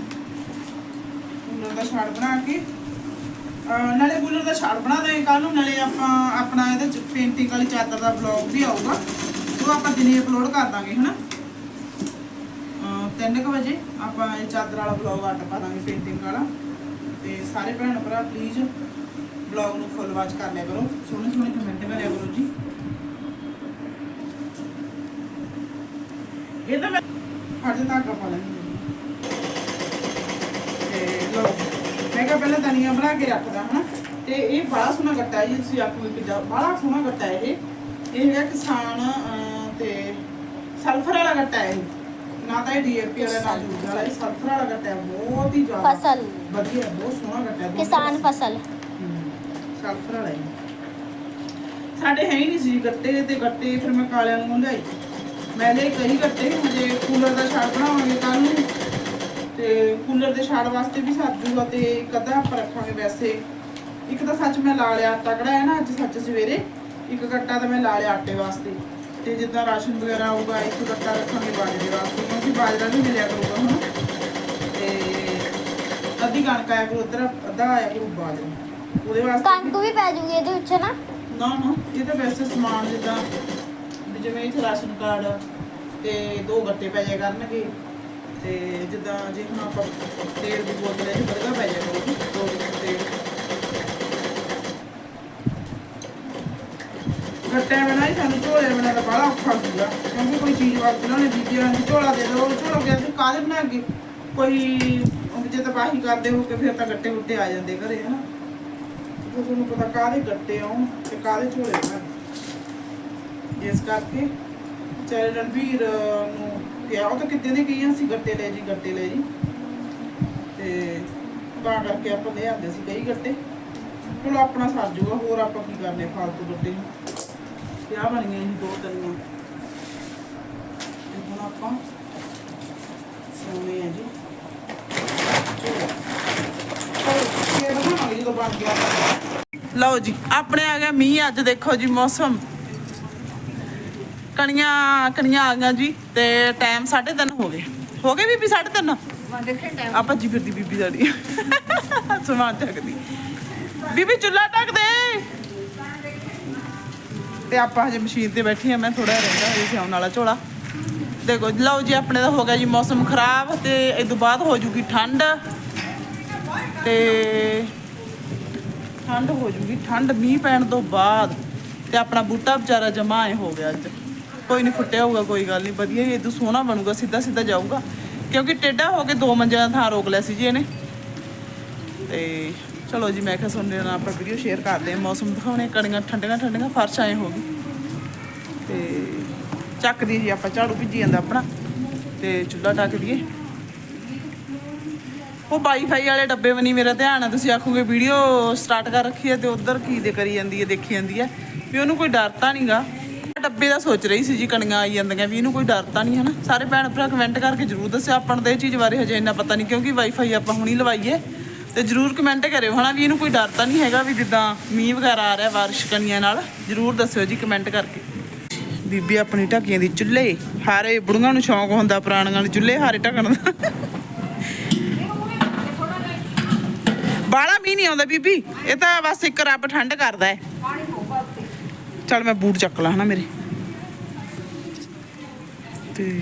ਕੂਲਰ ਦਾ ਛਾੜ ਬਣਾ ਕੇ। ਨਾਲੇ ਕੂਲਰ ਦਾ ਛਾੜ ਬਣਾ ਦੇ ਕੱਲ ਨੂੰ, ਨਾਲੇ ਆਪਾਂ ਆਪਣਾ ਇਹਦੇ ਚ ਪੇਂਟਿੰਗ ਵਾਲੀ ਚਾਦਰ ਦਾ ਵਲੌਗ ਵੀ ਆਊਗਾ। ਉਹ ਆਪਾਂ ਦਿਨੇ ਅਪਲੋਡ ਕਰ ਦਾਂਗੇ, ਹਨਾ? ਅਹ ਤਿੰਨ ਕੁ ਵਜੇ ਆਪਾਂ ਇਹ ਚਾਦਰ ਵਾਲਾ ਵਲੌਗ ਅੱਡ ਪਾ ਦਾਂਗੇ ਪੇਂਟਿੰਗ ਵਾਲਾ। ਤੇ ਸਾਰੇ ਭੈਣ ਭਰਾ ਪਲੀਜ਼ ਵਲੌਗ ਨੂੰ ਫੁੱਲ ਵਾਚ ਕਰ ਲਿਆ ਕਰੋ। ਸੋਹਣੇ ਸੋਹਣੇ ਕਮੈਂਟ ਕਰਿਆ ਕਰੋ ਜੀ। ਇਹ ਤਾਂ ਮੈਂ ਹੱਥ ਤੱਕ ਪਾ ਲੈਂਦੀ ਤੇ ਲੋ ਮੈਂ ਕਿਹਾ ਪਹਿਲਾਂ ਧਨੀਆ ਬਣਾ ਕੇ ਰੱਖਦਾ ਹਨਾ? ਤੇ ਇਹ ਬੜਾ ਸੋਹਣਾ ਗੱਟਾ ਹੈ ਜੀ ਤੁਸੀਂ ਆਪੋ ਇੱਕ ਬੜਾ ਸੋਹਣਾ ਗੱਟਾ ਹੈ ਇਹ। ਇਹ ਹੈਗਾ ਕਿਸਾਨ ਅਹ, ਤੇ ਸਲਫਰ ਵਾਲਾ ਗੱਟਾ ਹੈ ਇਹ। ਨਾ ਤਾਂ ਇਹ ਡੀਏਪੀ ਵਾਲਾ ਨਾ ਯੂਜ਼ ਵਾਲਾ ਇਹ ਸਲਫਰ ਵਾਲਾ ਗੱਟਾ ਹੈ। ਬਹੁਤ ਹੀ ਜ਼ਿਆਦਾ ਫਸਲ। ਵਧੀਆ ਬਹੁਤ ਸੋਹਣਾ ਗੱਟਾ ਹੈ ਬਹੁਤ ਕਿਸਾਨ ਫਸਲ। ਸਲਫਰ ਵਾਲਾ ਹੀ ਸਾਡੇ ਹੈ ਹੀ ਨਹੀਂ ਸੀ ਗੱਟੇ ਤੇ ਗੱਟੇ ਫਿਰ ਮੈਂ ਕਾਲਿਆਂ ਨੂੰ ਲਿਆਈ ਕਈ ਗੱਟੇ ਹਜੇ ਕੂਲਰ ਦਾ ਛਾੜ ਬਣਾਵਾਂਗੇ ਕੱਲ ਨੂੰ ਤੇ ਕੂਲਰ ਦੇ ਛਾੜ ਵਾਸਤੇ ਵੀ ਸੱਤ ਜੂਗਾ ਤੇ ਇੱਕ ਅੱਧਾ ਆਪਾਂ ਰੱਖਾਂਗੇ ਵੈਸੇ ਇੱਕ ਤਾਂ ਸੱਚ ਮੈਂ ਲਾ ਲਿਆ ਆਟਾ ਕਢਾਇਆ ਨਾ ਅੱਜ ਸੱਚ ਸਵੇਰੇ ਇੱਕ ਗੱਟਾ ਤਾਂ ਮੈਂ ਲਾ ਲਿਆ ਆਟੇ ਵਾਸਤੇ ਤੇ ਜਿੱਦਾਂ ਰਾਸ਼ਨ ਵਗੈਰਾ ਆਊਗਾ ਇੱਕ ਗੱਟਾ ਰੱਖਾਂਗੇ ਬਾਜਰੇ ਵਾਸਤੇ ਕਿਉਂਕਿ ਬਾਜਰਾ ਵੀ ਮਿਲਿਆ ਕਰੂਗਾ ਹੁਣ ਤੇ ਅੱਧੀ ਕਣਕ ਆਇਆ ਕਰੂ ਉੱਧਰ ਅੱਧਾ ਆਇਆ ਕਰੂ ਬਾਜਰਾ ਉਹਦੇ ਵਾਸਤੇ ਕਣਕ ਵੀ ਪੈ ਜੂਗੀ ਇਹਦੇ ਵਿੱਚ ਨਾ ਨਾ ਨਾ ਇਹ ਤਾਂ ਵੈਸੇ ਸਮਾਨ ਜਿੱਦਾਂ ਜਿਵੇਂ ਇੱਥੇ ਰਾਸ਼ਨ ਕਾਰਡ ਤੇ ਦੋ ਗੱਟੇ ਪੈ ਜਾਏ ਕਰਨਗੇ। ਤੇ ਜਿੱਦਾਂ ਜੇ ਹੁਣ ਆਪਾਂ ਤੇਲ ਦੀ ਬੋਤਲ ਇਹ ਵਰਗਾ ਪੈ ਜਾਏ ਕਰੂਗੀ, ਦੋ ਗੱਤੇ ਗੱਟੇ ਬਣਾਈ ਸਾਨੂੰ ਝੋਲੇ ਬਣਾ ਦਾ ਬੜਾ ਔਖਾ ਹੁੰਦਾ। ਕਿਉਂਕਿ ਕੋਈ ਚੀਜ਼ ਵਰਤਣਾ ਨੇ ਬੀਬੀਆਂ ਨੂੰ, ਝੋਲਾ ਦੇ ਦੋ, ਝੋਲਾ ਕਹਿੰਦੇ ਕਾਹਦੇ ਬਣਾ ਕੇ ਕੋਈ ਜੇ ਤਬਾਹੀ ਕਰਦੇ ਹੋ ਕਿ ਫਿਰ ਤਾਂ ਗੱਟੇ ਉੱਤੇ ਆ ਜਾਂਦੇ ਘਰੇ, ਹਨਾ? ਤੁਹਾਨੂੰ ਪਤਾ ਕਾਹਦੇ ਗੱਟੇ ਆਉਣ ਤੇ ਕਾਹਦੇ ਝੋਲੇ ਬਣਾਉਣ। ਇਸ ਕਰਕੇ ਚਾਹੇ ਰਣਵੀਰ ਨੂੰ ਕਿਹਾ ਉਹ ਤਾਂ ਕਿਤੇ ਦੀ ਗਈਆਂ ਸੀ, ਗੱਟੇ ਲੈ ਜੀ, ਗੱਟੇ ਲੈ ਜੀ। ਤੇ ਤਾਂ ਕਰਕੇ ਆਪਾਂ ਲੈ ਆਂਦੇ ਸੀ ਕਈ ਗੱਟੇ। ਚਲੋ ਆਪਣਾ ਸਰ ਜੂਗਾ, ਹੋਰ ਆਪਾਂ ਕੀ ਕਰਨੇ ਫਾਲਤੂ ਗੱਟੇ ਨੂੰ। ਤੇ ਆ ਬਣੀਆਂ ਜੀ ਦੋ ਤਿੰਨ। ਹੁਣ ਆਪਾਂ ਸੋਨੇ ਆ ਜੀ। ਲਓ ਜੀ, ਆਪਣੇ ਆ ਗਿਆ ਮੀਂਹ, ਅੱਜ ਦੇਖੋ ਜੀ ਮੌਸਮ। ਕਣੀਆਂ ਕਣੀਆਂ ਆ ਗਈਆਂ ਜੀ ਤੇ ਟਾਈਮ 3:30 ਹੋ ਗਏ। ਹੋ ਗਏ ਬੀਬੀ 3:30 ਮੈਂ ਦੇਖੇ ਟਾਈਮ ਆਪਾਂ ਜੀ ਫਿਰਦੀ ਬੀਬੀ ਸਾਡੀ। ਸਮਾਨ ਚੱਕਦੀ। ਬੀਬੀ ਚੁੱਲਾ ਢੱਕ ਦੇ। ਤੇ ਆਪਾਂ ਹਜੇ ਮਸ਼ੀਨ ਤੇ ਬੈਠੀ ਆ ਮੈਂ ਥੋੜਾ ਰਹਿੰਦਾ ਹਜੇ ਸਿਆਉਣ ਵਾਲਾ ਝੋਲਾ। ਦੇਖੋ ਲਓ ਜੀ ਆਪਣੇ ਦਾ ਹੋ ਗਿਆ ਜੀ ਮੌਸਮ ਖਰਾਬ ਤੇ ਇਸ ਤੋਂ ਬਾਅਦ ਹੋ ਜੂਗੀ ਠੰਡ। ਤੇ ਠੰਡ ਹੋ ਜੂਗੀ ਠੰਡ ਮੀਂਹ ਪੈਣ ਤੋਂ ਬਾਅਦ। ਤੇ ਆਪਣਾ ਬੂਟਾ ਵਿਚਾਰਾ ਜਮਾ ਹੋ ਗਿਆ ਅੱਜ। ਕੋਈ ਨਹੀਂ ਫੁੱਟਿਆ ਹੋਊਗਾ, ਕੋਈ ਗੱਲ ਨਹੀਂ, ਵਧੀਆ ਹੀ ਇਦੋਂ ਸੋਹਣਾ ਬਣੂਗਾ, ਸਿੱਧਾ ਸਿੱਧਾ ਜਾਊਗਾ। ਕਿਉਂਕਿ ਟੇਢਾ ਹੋ ਕੇ ਦੋ ਮੰਜਿਆਂ ਦਾ ਥਾਂ ਰੋਕ ਲਿਆ ਸੀ ਜੀ ਇਹਨੇ। ਤੇ ਚਲੋ ਜੀ, ਮੈਂ ਕਿਹਾ ਸੁਣਦੇ ਨਾਲ ਆਪਾਂ ਵੀਡੀਓ ਸ਼ੇਅਰ ਕਰਦੇ ਹਾਂ, ਮੌਸਮ ਦਿਖਾਉਣੇ ਕਣੀਆਂ ਠੰਡੀਆਂ ਠੰਡੀਆਂ, ਫਰਸ਼ ਆਏ ਹੋ ਗਈ। ਤੇ ਚੱਕਦੀ ਜੀ ਆਪਾਂ, ਝਾੜੂ ਭਿੱਜੀ ਜਾਂਦਾ ਆਪਣਾ, ਤੇ ਚੁੱਲ੍ਹਾ ਟੱਕ ਦਈਏ। ਉਹ ਵਾਈਫਾਈ ਵਾਲੇ ਡੱਬੇ ਬਣੀ ਮੇਰਾ ਧਿਆਨ ਹੈ ਤੁਸੀਂ ਆਖੋਗੇ ਵੀਡੀਓ ਸਟਾਰਟ ਕਰ ਰੱਖੀ ਹੈ ਤੇ ਉਧਰ ਕੀ ਦੇ ਕਰੀ ਜਾਂਦੀ ਹੈ, ਦੇਖੀ ਜਾਂਦੀ ਹੈ। ਵੀ ਉਹਨੂੰ ਕੋਈ ਡਰ ਤਾਂ ਨਹੀਂਗਾ ਡੱਬੇ ਦਾ ਸੋਚ ਰਹੀ ਸੀ ਜੀ, ਕਣੀਆਂ ਆਈ ਜਾਂਦੀਆਂ, ਵੀ ਇਹਨੂੰ ਕੋਈ ਡਰ ਤਾਂ ਨਹੀਂ ਹੈ ਨਾ ਸਾਰੇ ਭੈਣ ਭਰਾ ਕਮੈਂਟ ਕਰਕੇ ਜਰੂਰ ਦੱਸਿਓ, ਆਪਾਂ ਨੂੰ ਤਾਂ ਇਹ ਚੀਜ਼ ਬਾਰੇ ਹਜੇ ਇੰਨਾ ਪਤਾ ਨਹੀਂ, ਕਿਉਂਕਿ ਵਾਈਫਾਈ ਆਪਾਂ ਹੁਣੀ ਲਵਾਈਏ। ਤੇ ਜਰੂਰ ਕਮੈਂਟ ਕਰਿਓ, ਹਨਾ, ਵੀ ਇਹਨੂੰ ਕੋਈ ਡਰ ਤਾਂ ਨਹੀਂ ਹੈਗਾ, ਵੀ ਜਿੱਦਾਂ ਮੀਂਹ ਵਗੈਰਾ ਆ ਰਿਹਾ ਬਾਰਿਸ਼ ਕਣੀਆਂ ਨਾਲ, ਜਰੂਰ ਦੱਸਿਓ ਜੀ ਕਮੈਂਟ ਕਰਕੇ। ਬੀਬੀ ਆਪਣੀ ਢੱਕੀਆਂ ਦੀ ਚੁੱਲ੍ਹੇ, ਹਾਰੇ ਬੁੜੀਆਂ ਨੂੰ ਸ਼ੌਂਕ ਹੁੰਦਾ ਪੁਰਾਣੀਆਂ ਨੂੰ ਚੁੱਲ੍ਹੇ ਹਾਰੇ ਢੱਕਣ ਦਾ। ਬਾਲਾ ਮੀਂਹ ਨਹੀਂ ਆਉਂਦਾ ਬੀਬੀ, ਇਹ ਤਾਂ ਬਸ ਇੱਕ ਰੱਬ ਠੰਡ ਕਰਦਾ ਹੈ। ਚੱਲ ਮੈਂ ਬੂਟ ਚੱਕ ਲਾਂ ਹਨਾ ਮੇਰੇ। ਤੇ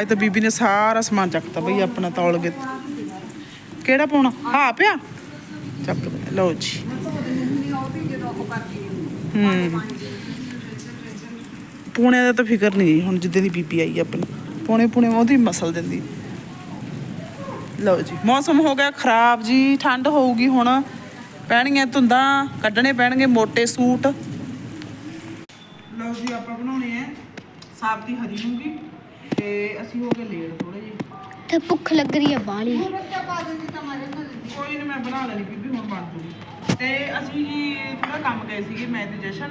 ਅੱਜ ਤਾਂ ਬੀਬੀ ਨੇ ਸਾਰਾ ਸਮਾਨ ਚੱਕਤਾ ਬਈ ਆਪਣਾ ਤੌਲ ਕੇ ਕਿਹੜਾ ਪਾਉਣਾ? ਹਾਂ ਪਿਆ? ਚੱਕ ਲਓ ਜੀ। ਹੂੰ। ਪੂਣੇ ਦਾ ਤਾਂ ਫਿਕਰ ਨਹੀਂ, ਹੁਣ ਜਿੱਦਾਂ ਦੀ ਬੀਬੀ ਆਈ ਆਪਣੀ। ਪੂਣੇ ਪੂਣੇ ਉਹਦੀ ਮਸਲ ਦਿੰਦੀ। ਲਓ ਜੀ, ਮੌਸਮ ਹੋ ਗਿਆ ਖਰਾਬ ਜੀ, ਠੰਡ ਹੋਊਗੀ ਹੁਣ। ਪੈਣਗੀਆਂ ਧੁੰਦਾਂ, ਕੱਢਣੇ ਪੈਣਗੇ ਮੋٹے ਸੂਟ। ਲਓ ਜੀ ਆਪਾਂ ਬਣਾਉਣੇ ਆ ਸਾਬਤੀ ਹਰੀ ਮੂੰਗੀ ਤੇ ਅਸੀਂ ਹੋ ਗਏ ਲੇਟ ਥੋੜੇ ਜੀ ਤੇ ਭੁੱਖ ਲੱਗ ਰਹੀ ਹੈ ਬਾਲੀ ਕੋਈ ਨਹੀਂ ਮੈਂ ਬਣਾ ਲੈਣੀ ਬੀਬੀ ਹੁਣ ਬਣ ਜੂਗੀ। ਤੇ ਅਸੀਂ ਜੀ ਥੋੜਾ ਕੰਮ ਗਏ ਸੀਗੇ ਮੈਂ ਤੇ ਜਸ਼ਨ।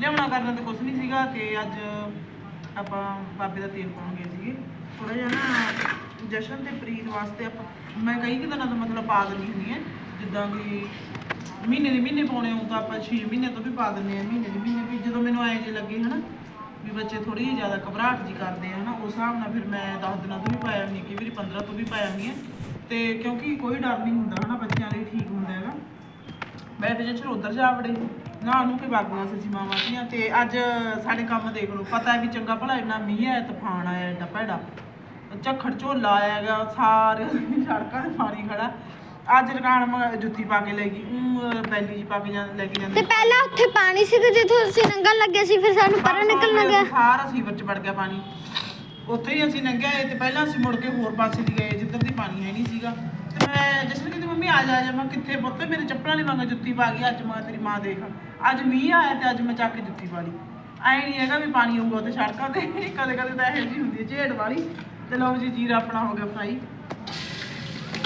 ਲਿਆਉਣਾ ਕਰਨਾ ਤੇ ਕੁਝ ਨਹੀਂ ਸੀਗਾ ਤੇ ਅੱਜ ਆਪਾਂ ਬਾਬੇ ਦਾ ਤੇਲ ਪਾਉਣ ਗਏ ਸੀਗੇ। ਥੋੜਾ ਜਿਹਾ ਨਾ ਜਸ਼ਨ ਤੇ ਪ੍ਰੀਤ ਵਾਸਤੇ ਆਪਾਂ ਮੈਂ ਕਈ ਕਿ ਦਿਨਾਂ ਤੋਂ ਮਤਲਬ ਪਾ ਦਿੰਦੀ ਹੁੰਦੀ ਹੈ ਜਿੱਦਾਂ ਕਿ ਮਹੀਨੇ ਦੇ ਮਹੀਨੇ ਪਾਉਣੇ ਹੋ ਤਾਂ ਆਪਾਂ 6 ਮਹੀਨੇ ਤੋਂ ਵੀ ਪਾ ਦਿੰਦੇ ਆ ਮਹੀਨੇ ਦੇ ਮਹੀਨੇ ਵੀ ਜਦੋਂ ਮੈਨੂੰ ਐਂ ਜੇ ਲੱਗੇ ਹਨਾ, ਵੀ ਬੱਚੇ ਥੋੜੀ ਜਿਹੀ ਜ਼ਿਆਦਾ ਘਬਰਾਹਟ ਜੀ ਕਰਦੇ ਆ ਹਨਾ, ਉਸ ਹਿਸਾਬ ਨਾਲ ਫਿਰ ਮੈਂ 10 ਦਿਨਾਂ ਤੋਂ ਵੀ ਪਾਇਆ ਨਹੀਂ, ਕਈ ਵਾਰੀ 15 ਤੋਂ ਵੀ ਪਾਇਆ ਨਹੀਂ ਤੇ ਕਿਉਂਕਿ ਕੋਈ ਡਰ ਨਹੀਂ ਹੁੰਦਾ ਹਨਾ, ਬੱਚਿਆਂ ਲਈ ਠੀਕ ਹੁੰਦਾ ਹੈਗਾ। ਮੈਂ ਤੇ ਜਸ਼ਨ ਉਧਰ ਜਾ ਵੜੇ ਨਾ ਨੂੰ ਕੇ ਬਾਗੀਆਂ ਸੀ ਮਾਵਾਂ ਦੀਆਂ ਤੇ ਅੱਜ ਸਾਡੇ ਕੰਮ ਦੇਖ ਲਓ, ਪਤਾ ਹੈ ਵੀ ਚੰਗਾ ਭਲਾ ਇੰਨਾ ਮੀਂਹ ਆਇਆ, ਤੂਫਾਨ ਆਇਆ ਏਡਾ ਭੈੜਾ। ਝੱਖੜ ਝੋਲਾ ਆਇਆ ਹੈਗਾ ਸਾਰੇ ਸੜਕਾਂ ਤੇ ਪਾਣੀ ਖੜਾ। ਅੱਜ ਰਕਾਨ ਮ- ਜੁੱਤੀ ਪਾ ਕੇ ਲੈ ਗਈ ਬੈਲੀ ਜੀ ਪਾ ਕੇ ਜਾਂ ਲੈ ਕੇ ਜਾਂਦੀ ਤੇ ਪਹਿਲਾਂ ਉੱਥੇ ਪਾਣੀ ਸੀਗਾ ਜਿੱਥੋਂ ਅਸੀਂ ਲੰਘਣ ਲੱਗੇ ਸੀ ਫਿਰ ਸਾਨੂੰ ਪਰਾਂ ਨਿਕਲਣਾ ਗਿਆ ਸਾਰਾ ਸੀਵਰ ਚ ਵੜ ਗਿਆ ਪਾਣੀ। ਉੱਥੇ ਹੀ ਅਸੀਂ ਲੰਘਿਆ ਤੇ ਪਹਿਲਾਂ ਅਸੀਂ ਮੁੜ ਕੇ ਹੋਰ ਪਾਸੇ ਦੀ ਗਏ ਜਿੱਧਰ ਦੀ ਪਾਣੀ ਹੈ ਨਹੀਂ ਸੀਗਾ। ਤੇ ਮੈਂ ਜਸ਼ਨ ਕਹਿੰਦੀ ਮੰਮੀ ਆ ਜਾ ਆ ਜਾ। ਮੈਂ ਕਿੱਥੇ ਪੁੱਤ? ਮੇਰੇ ਚੱਪਲਾਂ ਨਹੀਂ ਵਾਂਗਾ ਜੁੱਤੀ ਪਾ ਗਈ ਅੱਜ ਮੈਂ ਤੇਰੀ ਮਾਂ ਦੇਖ। ਅੱਜ ਮੀਂਹ ਆਇਆ ਤੇ ਅੱਜ ਮੈਂ ਚੱਕ ਕੇ ਜੁੱਤੀ ਪਾ ਲਈ। ਐ ਨਹੀਂ ਹੈਗਾ ਵੀ ਪਾਣੀ ਆਊਗਾ ਉੱਥੇ ਸੜਕਾਂ ਤੇ। ਕਦੇ ਕਦੇ ਤਾਂ ਇਹੋ ਜਿਹੀ ਹੁੰਦੀ ਹੈ ਝੇੜ ਵਾਲੀ। ਤੇ ਲਓ ਜੀ ਜੀਰਾ ਆਪਣਾ ਹੋ ਗਿਆ ਫਰਾਈ।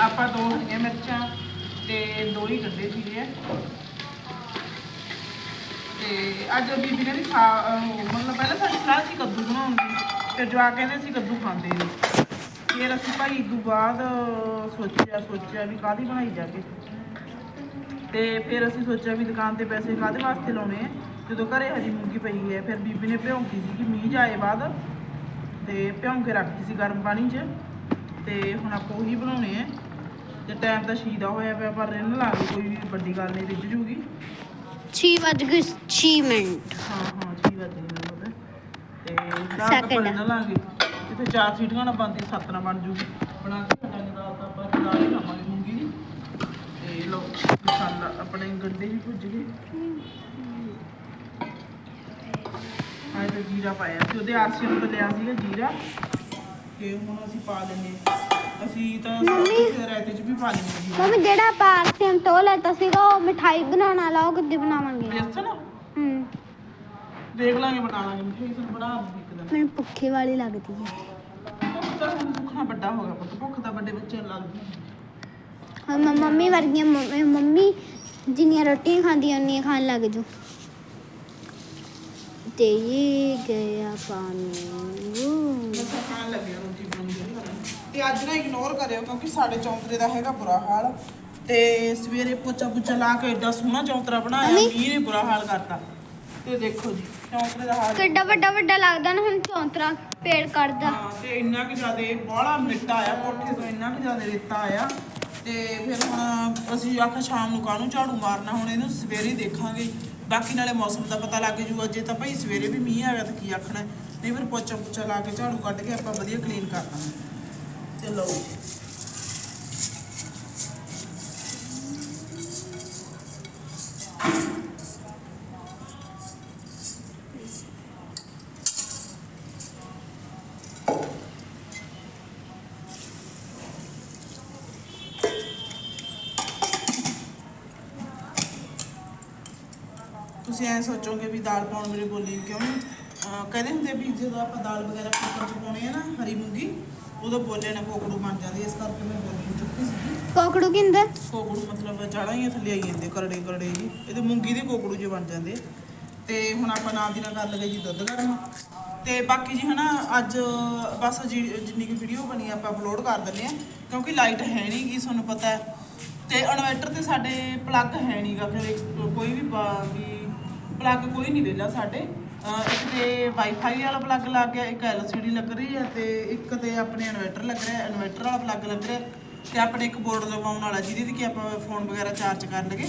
ਆਪਾਂ ਦੋ ਹਰੀਆਂ ਮਿਰਚਾਂ ਤੇ ਦੋ ਹੀ ਗੰਡੇ ਸੀਗੇ ਤੇ ਅੱਜ ਬੀਬੀ ਨੇ ਵੀ ਖਾ ਮਤਲਬ ਪਹਿਲਾਂ ਸਾਡੀ ਸਲਾਹ ਸੀ ਕੱਦੂ ਬਣਾਉਣ ਦੀ ਤੇ ਜਵਾ ਕਹਿੰਦੇ ਸੀ ਕੱਦੂ ਖਾਂਦੇ ਨੇ। ਫਿਰ ਅਸੀਂ ਭਾਈ ਇਦੋਂ ਬਾਅਦ ਸੋਚਿਆ ਸੋਚਿਆ ਵੀ ਕਾਹਦੀ ਬਣਾਈ ਜਾ ਕੇ ਤੇ ਫਿਰ ਅਸੀਂ ਸੋਚਿਆ ਵੀ ਦੁਕਾਨ ਤੇ ਪੈਸੇ ਕਾਹਦੇ ਵਾਸਤੇ ਲਾਉਣੇ ਆ? ਜਦੋਂ ਘਰੇ ਹਰੀ ਮੂੰਗੀ ਪਈ ਹੈ, ਫਿਰ ਬੀਬੀ ਨੇ ਭਿਉਂਕੀ ਸੀ ਕਿ ਮੀਂਹ ਜਾਏ ਬਾਅਦ। ਤੇ ਭਿਉਂ ਕੇ ਰੱਖਤੀ ਸੀ ਗਰਮ ਪਾਣੀ 'ਚ। ਤੇ ਹੁਣ ਆਪਾਂ ਉਹੀ ਬਣਾਉਣੇ ਆ। ਤੇ ਟਾਈਮ ਤਾਂ ਸ਼ੀਦਾ ਹੋਇਆ ਪਿਆ ਪਰ ਰਿੰਨ ਲਾ ਕੇ ਕੋਈ ਵੱਡੀ ਗੱਲ ਨਹੀਂ ਰਿੱਝ ਜੂਗੀ। 6 ਵਜ ਗਏ 6 ਮਿੰਟ। ਹਾਂ ਹਾਂ ਜੀ ਵੱਜ ਗਈ ਮੈਨੂੰ ਪਤਾ ਤੇ ਦਾਲ Second. ਆਪਾਂ ਰਿੰਨ ਲਾਂਗੇ ਜਿੱਥੇ ਚਾਰ ਸੀਟੀਆਂ ਨਾ ਬਣਦੀ ਸੱਤ ਨਾ ਬਣ ਜੂਗੀ। ਬਣਾ ਕੇ ਖੜਾਂਗੇ ਦਾਲ ਤਾਂ ਆਪਾਂ ਦਾਲ ਹੀ ਖਾਵਾਂਗੇ ਮੂੰਗੀ ਦੀ। ਤੇ ਲੋ ਮਸਾਲਾ ਆਪਣੇ ਗੰਡੇ ਵੀ ਭੁੱਜ ਗਏ। ਤੇ ਜੀਰਾ ਪਾਇਆ ਸੀ ਉਹਦੇ ਆਰਸੀਐਮ ਤੋਂ ਲਿਆ ਸੀਗਾ ਜੀਰਾ। ਤੇ ਹੁਣ ਅਸੀਂ ਪਾ ਲੈਂਦੇ ਹਾਂ। ਅਸੀਂ ਤਾਂ ਮੰਮੀ। ਰਾਇਤੇ 'ਚ ਵੀ ਪਾ ਲੈਂਦੇ ਮੰਮੀ ਜਿਹੜਾ ਪਾਰਸੀਅਮ ਤੋਂ ਲੈਤਾ ਸੀਗਾ ਉਹ ਮਿਠਾਈ ਬਣਾਉਣ ਵਾਲਾ ਉਹ ਕਿੱਦੇ ਬਣਾਵਾਂਗੇ? ਬੇਸਨ ਹੂੰ। ਦੇਖ ਲਾਂਗੇ ਬਣਾ ਲਾਂਗੇ। ਮਿਠਾਈ ਸਾਨੂੰ ਬਣਾ ਦੂੰਗੀ ਇੱਕ ਦਿਨ। ਮੈਨੂੰ ਭੁੱਖੀ ਵਾਲੀ ਲੱਗਦੀ ਹੈ। ਭੁੱਖ ਤਾਂ ਹੁਣ ਸੁੱਖਣਾ ਵੱਡਾ ਹੋ ਗਿਆ ਪੁੱਤ। ਭੁੱਖ ਤਾਂ ਵੱਡੇ ਬੱਚਿਆਂ ਨੂੰ ਲੱਗਦੀ ਹੈ। ਹਾਂ ਮੈਂ ਮੰਮੀ ਵਰਗੀਆਂ ਮੰਮੀ- ਮੰਮੀ ਜਿੰਨੀਆਂ ਰੋਟੀਆਂ ਖਾਂਦੀਆਂ ਉਨੀਆਂ ਖਾਣ ਲੱਗ ਜੂ ਤੇ ਇਹ ਗਿਆ ਪਾਣੀ। ਬਸ ਖਾਣ ਲੱਗੇ ਰੋਟੀ ਬਣਾਉਣੀ ਜਿਹੜੀ ਬਣਾਉਣੀ। ਤੇ ਅੱਜ ਨਾ ਇਗਨੋਰ ਕਰਿਓ ਕਿਉਂਕਿ ਸਾਡੇ ਚੌਂਤਰੇ ਦਾ ਹੈਗਾ ਬੁਰਾ ਹਾਲ ਤੇ ਸਵੇਰੇ ਪੋਚਾ ਪੁੱਚਾ ਲਾ ਕੇ ਏਡਾ ਸੋਹਣਾ ਚੌਂਤਰਾ ਬਣਾਇਆ ਮੰਮੀ। ਨੇ ਬੁਰਾ ਹਾਲ ਕਰਤਾ। ਤੇ ਦੇਖੋ ਜੀ ਚੌਂਤਰੇ ਦਾ ਹਾਲ ਕਿੱਡਾ ਵੱਡਾ ਵੱਡਾ ਲੱਗਦਾ ਨਾ ਹੁਣ ਚੌਂਤਰਾ ਪੇੜ ਕੱਢਦਾ। ਹਾਂ, ਤੇ ਇੰਨਾ ਕਿ ਜ਼ਿਆਦੇ ਬਾਹਲਾ ਮਿੱਟਾ ਆਇਆ ਕੋਠੇ ਤੋਂ ਇੰਨਾ ਕਿ ਜ਼ਿਆਦੇ ਰੇਤਾ ਆਇਆ ਤੇ ਫਿਰ ਹੁਣ ਅਸੀਂ ਆਖਾ ਸ਼ਾਮ ਨੂੰ ਕਾਹਨੂੰ ਝਾੜੂ ਮਾਰਨਾ ਹੁਣ ਇਹਨੂੰ ਸਵੇਰੇ ਹੀ ਦੇਖਾਂਗੇ। ਬਾਕੀ ਨਾਲੇ ਮੌਸਮ ਦਾ ਪਤਾ ਲੱਗ ਜੂਗਾ ਜੇ ਤਾਂ ਭਾਈ ਸਵੇਰੇ ਵੀ ਮੀਂਹ ਆ ਗਿਆ ਤਾਂ ਕੀ ਆਖਣਾ। ਨਹੀਂ ਫਿਰ ਪੋਚਾ ਪੁੱਚਾ ਲਾ ਕੇ ਝਾੜੂ ਕੱਢ ਕੇ ਆਪਾਂ ਵਧੀਆ ਕਲੀਨ ਕਰ ਦਾਂਗੇ। ਤੇ ਲਓ ਜੀ। ਤੁਸੀਂ ਐ ਸੋਚੋਗੇ ਵੀ ਦਾਲ ਪਾਉਣ ਵੇਲੇ ਬੋਲੀ ਕਿਉਂ ਨਹੀਂ ਅਹ ਕਹਿੰਦੇ ਹੁੰਦੇ ਵੀ ਜਦੋਂ ਆਪਾਂ ਦਾਲ ਵਗੈਰਾ ਕੁੱਕਰ ਚ ਪਾਉਣੇ ਆ ਨਾ, ਹਰੀ ਮੂੰਗੀ ਉਦੋਂ ਬੋਲੇ ਨਾ ਕੋਕੜੂ ਬਣ ਜਾਂਦੀ ਇਸ ਕਰਕੇ ਮੈਂ ਬੋਲੀ ਚੁੱਕੀ ਸੀ। ਕੋਕੜੂ ਕਿੰਦਾ? ਕੋਕੜੂ ਮਤਲਬ ਜੜਾਂ ਹੀ ਥੱਲੇ ਆਈ ਜਾਂਦੇ ਕਰੜੇ ਕਰੜੇ ਜੀ। ਇਹਦੇ ਮੂੰਗੀ ਦੇ ਕੋਕੜੂ ਜੇ ਬਣ ਜਾਂਦੇ। ਤੇ ਹੁਣ ਆਪਾਂ ਨਾਲ ਦੀ ਨਾਲ ਕਰ ਲਗੇ ਜੀ ਦੁੱਧ ਗਰਮ। ਤੇ ਬਾਕੀ ਜੀ ਹਨਾ ਅੱਜ ਬਸ ਜਿੰਨੀ ਕੀ ਵੀਡੀਓ ਬਣੀ ਆਪਾਂ ਅਪਲੋਡ ਕਰ ਦਿੰਦੇ ਆ। ਕਿਉਂਕਿ ਲਾਈਟ ਹੈ ਨਹੀਂ ਗੀ ਤੁਹਾਨੂੰ ਪਤਾ ਹੈ। ਤੇ ਇਨਵਰਟਰ ਤੇ ਸਾਡੇ ਪਲੱਗ ਹੈ ਨਹੀਂਗਾ ਫਿਰ ਕੋਈ ਵੀ ਪਲੱਗ ਕੋਈ ਨਹੀਂ ਵਿਹਲਾ ਸਾਡੇ। ਅਹ ਇੱਕ ਤੇ ਵਾਈਫਾਈ ਵਾਲਾ ਪਲੱਗ ਲੱਗ ਗਿਆ, ਇੱਕ ਐਲਸੀਡੀ ਲੱਗ ਰਹੀ ਹੈ ਤੇ ਇੱਕ ਤੇ ਆਪਣੇ ਇਨਵਰਟਰ ਲੱਗ ਰਿਹਾ ਇਨਵਰਟਰ ਵਾਲਾ ਪਲੱਗ ਲੱਗ ਰਿਹਾ ਤੇ ਆਪਣੇ ਇੱਕ ਬੋਰਡ ਲਗਾਉਣ ਵਾਲਾ, ਜਿਹਦੇ ਤੇ ਕਿ ਆਪਾਂ ਫੋਨ ਵਗੈਰਾ ਚਾਰਜ ਕਰ ਲਗੇ